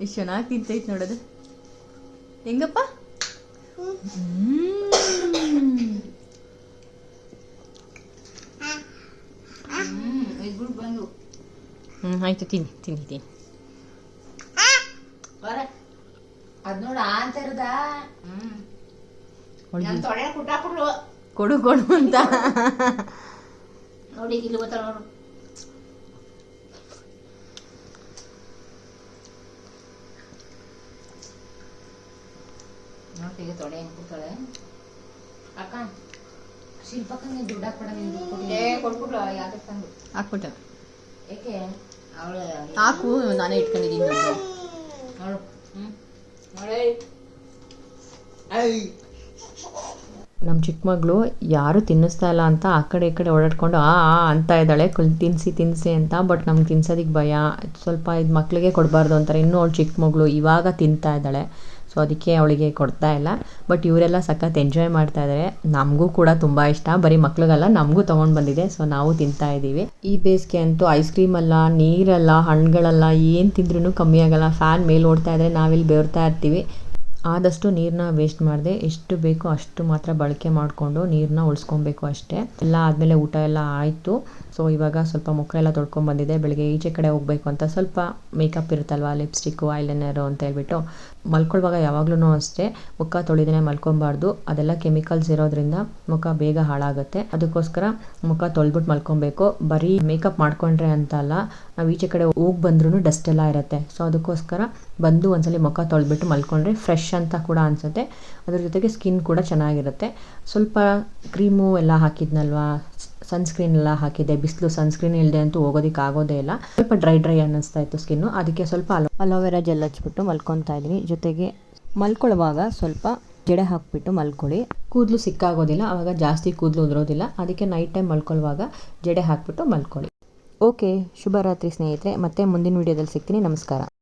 ಎಷ್ಟು ಚೆನ್ನಾಗಿ ತಿಂತೈತೆ ನೋಡೋದು. ಹೆಂಗಪ್ಪ? ಬಂದು. ಹ್ಞೂ ಆಯಿತು ತಿನ್ನಿ ತಿನ್ನಿ ತಿನ್ನಿ. ಬರ ಅದ್ ನೋಡ ಅಂತ ಇರದ? ಕೊಡು ಕೊಡು ಅಂತ. ನೋಡಿ ಇಲ್ಲಿ ಗೊತ್ತಲ್ಲ ನೋಡು. ನೋಡ್ತೀಗ ತೊಡೆ ಹೆಂಗ್ ಕೊಡ್ತಾಳೆ ಅಕ್ಕ ಶಿಲ್ಪಕ್ಕ ನೀನು ದುಡ್ಡು ಹಾಕ್ಬೇಡ ನೀನು ಕೊಡಿ. ಏ ಕೊಟ್ಬಿಟ್ಲು ಯಾವ್ದಕ್ಕೆ ತಂದು? ಹಾಕ್ಬಿಟ್ಟ. ಏಕೆ? ಅವಳು ಹಾಕು ನಾನೇ ಇಟ್ಕೊಂಡಿದ್ದೀನಿ ನೋಡು. ನೋಡು. ಹ್ಮ್. ನೋಡೇ. ನಮ್ಮ ಚಿಕ್ಕ ಮಗಳು ಯಾರು ತಿನ್ನಿಸ್ತಾ ಇಲ್ಲ ಅಂತ ಆ ಕಡೆ ಈ ಕಡೆ ಓಡಾಡ್ಕೊಂಡು ಆ ಆ ಅಂತ ಇದ್ದಾಳೆ. ಕುಲ್ ತಿನ್ನಿಸಿ ತಿನ್ನಿಸಿ ಅಂತ ಬಟ್ ನಮ್ಗೆ ತಿನ್ಸೋದಕ್ಕೆ ಭಯ. ಸ್ವಲ್ಪ ಇದು ಮಕ್ಕಳಿಗೆ ಕೊಡಬಾರ್ದು ಅಂತಾರೆ. ಇನ್ನೂ ಅವಳು ಚಿಕ್ಕ ಮಗಳು ಇವಾಗ ತಿಂತಾ ಇದ್ದಾಳೆ. ಸೊ ಅದಕ್ಕೆ ಅವಳಿಗೆ ಕೊಡ್ತಾ ಇಲ್ಲ. ಬಟ್ ಇವರೆಲ್ಲ ಸಖತ್ ಎಂಜಾಯ್ ಮಾಡ್ತಾ ಇದ್ದಾರೆ ನಮಗೂ ಕೂಡ ತುಂಬ ಇಷ್ಟ. ಬರೀ ಮಕ್ಳಿಗಲ್ಲ, ನಮಗೂ ತೊಗೊಂಡು ಬಂದಿದೆ. ಸೊ ನಾವು ತಿಂತಾ ಇದ್ದೀವಿ. ಈ ಬೇಸಿಗೆ ಅಂತೂ ಐಸ್ ಕ್ರೀಮ್ ಅಲ್ಲ, ನೀರಲ್ಲ, ಹಣ್ಣುಗಳಲ್ಲ ಏನು ತಿಂದ್ರೂ ಕಮ್ಮಿ ಆಗಲ್ಲ. ಫ್ಯಾನ್ ಮೇಲೆ ಓಡ್ತಾ ಇದ್ರೆ ನಾವಿಲ್ಲಿ ಬೇರ್ತಾ ಇರ್ತೀವಿ. ಆದಷ್ಟು ನೀರನ್ನ ವೇಸ್ಟ್ ಮಾಡದೆ. ಎಷ್ಟು ಬೇಕೋ ಅಷ್ಟು ಮಾತ್ರ ಬಳಕೆ ಮಾಡಿಕೊಂಡು ನೀರನ್ನ ಉಳಿಸ್ಕೊಬೇಕು ಅಷ್ಟೇ. ಎಲ್ಲ ಆದಮೇಲೆ ಊಟ ಎಲ್ಲ ಆಯಿತು. ಸೊ ಇವಾಗ ಸ್ವಲ್ಪ ಮುಖ ಎಲ್ಲ ತೊಳ್ಕೊಂಡು ಬಂದಿದೆ. ಬೆಳಗ್ಗೆ ಈಚೆ ಕಡೆ ಹೋಗಬೇಕು ಅಂತ ಸ್ವಲ್ಪ ಮೇಕಪ್ ಇರುತ್ತಲ್ವ ಲಿಪ್ಸ್ಟಿಕ್ಕು ಐಲೈನರು ಅಂತ ಹೇಳ್ಬಿಟ್ಟು. ಮಲ್ಕೊಳ್ಳುವಾಗ ಯಾವಾಗ್ಲೂ ಅಷ್ಟೇ ಮುಖ ತೊಳಿದೇ ಮಲ್ಕೊಬಾರ್ದು ಅದೆಲ್ಲ ಕೆಮಿಕಲ್ಸ್ ಇರೋದ್ರಿಂದ ಮುಖ ಬೇಗ ಹಾಳಾಗುತ್ತೆ. ಅದಕ್ಕೋಸ್ಕರ ಮುಖ ತೊಳ್ದ್ಬಿಟ್ಟು ಮಲ್ಕೊಬೇಕು ಬರೀ ಮೇಕಪ್ ಮಾಡ್ಕೊಂಡ್ರೆ ಅಂತ ಅಲ್ಲ, ನಾವು ಈಚೆ ಕಡೆ ಹೋಗಿ ಬಂದ್ರೂ ಡಸ್ಟ್ ಎಲ್ಲ ಇರುತ್ತೆ. ಸೊ, ಅದಕ್ಕೋಸ್ಕರ ಬಂದು ಒಂದ್ಸಲಿ ಮುಖ ತೊಳೆದ್ಬಿಟ್ಟು ಮಲ್ಕೊಂಡ್ರೆ ಫ್ರೆಶ್ ಅಂತ ಕೂಡ ಅನ್ಸುತ್ತೆ. ಅದ್ರ ಜೊತೆಗೆ ಸ್ಕಿನ್ ಕೂಡ ಚೆನ್ನಾಗಿರುತ್ತೆ. ಸ್ವಲ್ಪ ಕ್ರೀಮು ಎಲ್ಲ ಹಾಕಿದ್ನಲ್ವಾ? ಸನ್ಸ್ಕ್ರೀನ್ ಎಲ್ಲ ಹಾಕಿದ್ದೆ ಬಿಸಿಲು ಸನ್ಸ್ಕ್ರೀನ್ ಇಲ್ಲದೆ ಅಂತೂ ಹೋಗೋದಕ್ಕೆ ಆಗೋದೇ ಇಲ್ಲ. ಸ್ವಲ್ಪ ಡ್ರೈ ಡ್ರೈ ಅನ್ನಿಸ್ತಾ ಇತ್ತು ಸ್ಕಿನ್ನು ಅದಕ್ಕೆ ಸ್ವಲ್ಪ ಅಲೋ ಅಲೋವೆರಾ ಜೆಲ್ ಹಚ್ಬಿಟ್ಟು ಮಲ್ಕೊತಾ ಇದ್ದೀನಿ. ಜೊತೆಗೆ ಮಲ್ಕೊಳ್ಳುವಾಗ ಸ್ವಲ್ಪ ಜಡೆ ಹಾಕ್ಬಿಟ್ಟು ಮಲ್ಕೊಳ್ಳಿ. ಕೂದಲು ಸಿಕ್ಕಾಗೋದಿಲ್ಲ. ಆವಾಗ ಜಾಸ್ತಿ ಕೂದಲು ಉದುರೋದಿಲ್ಲ. ಅದಕ್ಕೆ ನೈಟ್ ಟೈಮ್ ಮಲ್ಕೊಳ್ಳುವಾಗ ಜಡೆ ಹಾಕ್ಬಿಟ್ಟು ಮಲ್ಕೊಳ್ಳಿ. ಓಕೆ ಶುಭರಾತ್ರಿ ಸ್ನೇಹಿತರೆ. ಮತ್ತೆ ಮುಂದಿನ ವೀಡಿಯೋದಲ್ಲಿ ಸಿಗ್ತೀನಿ. ನಮಸ್ಕಾರ.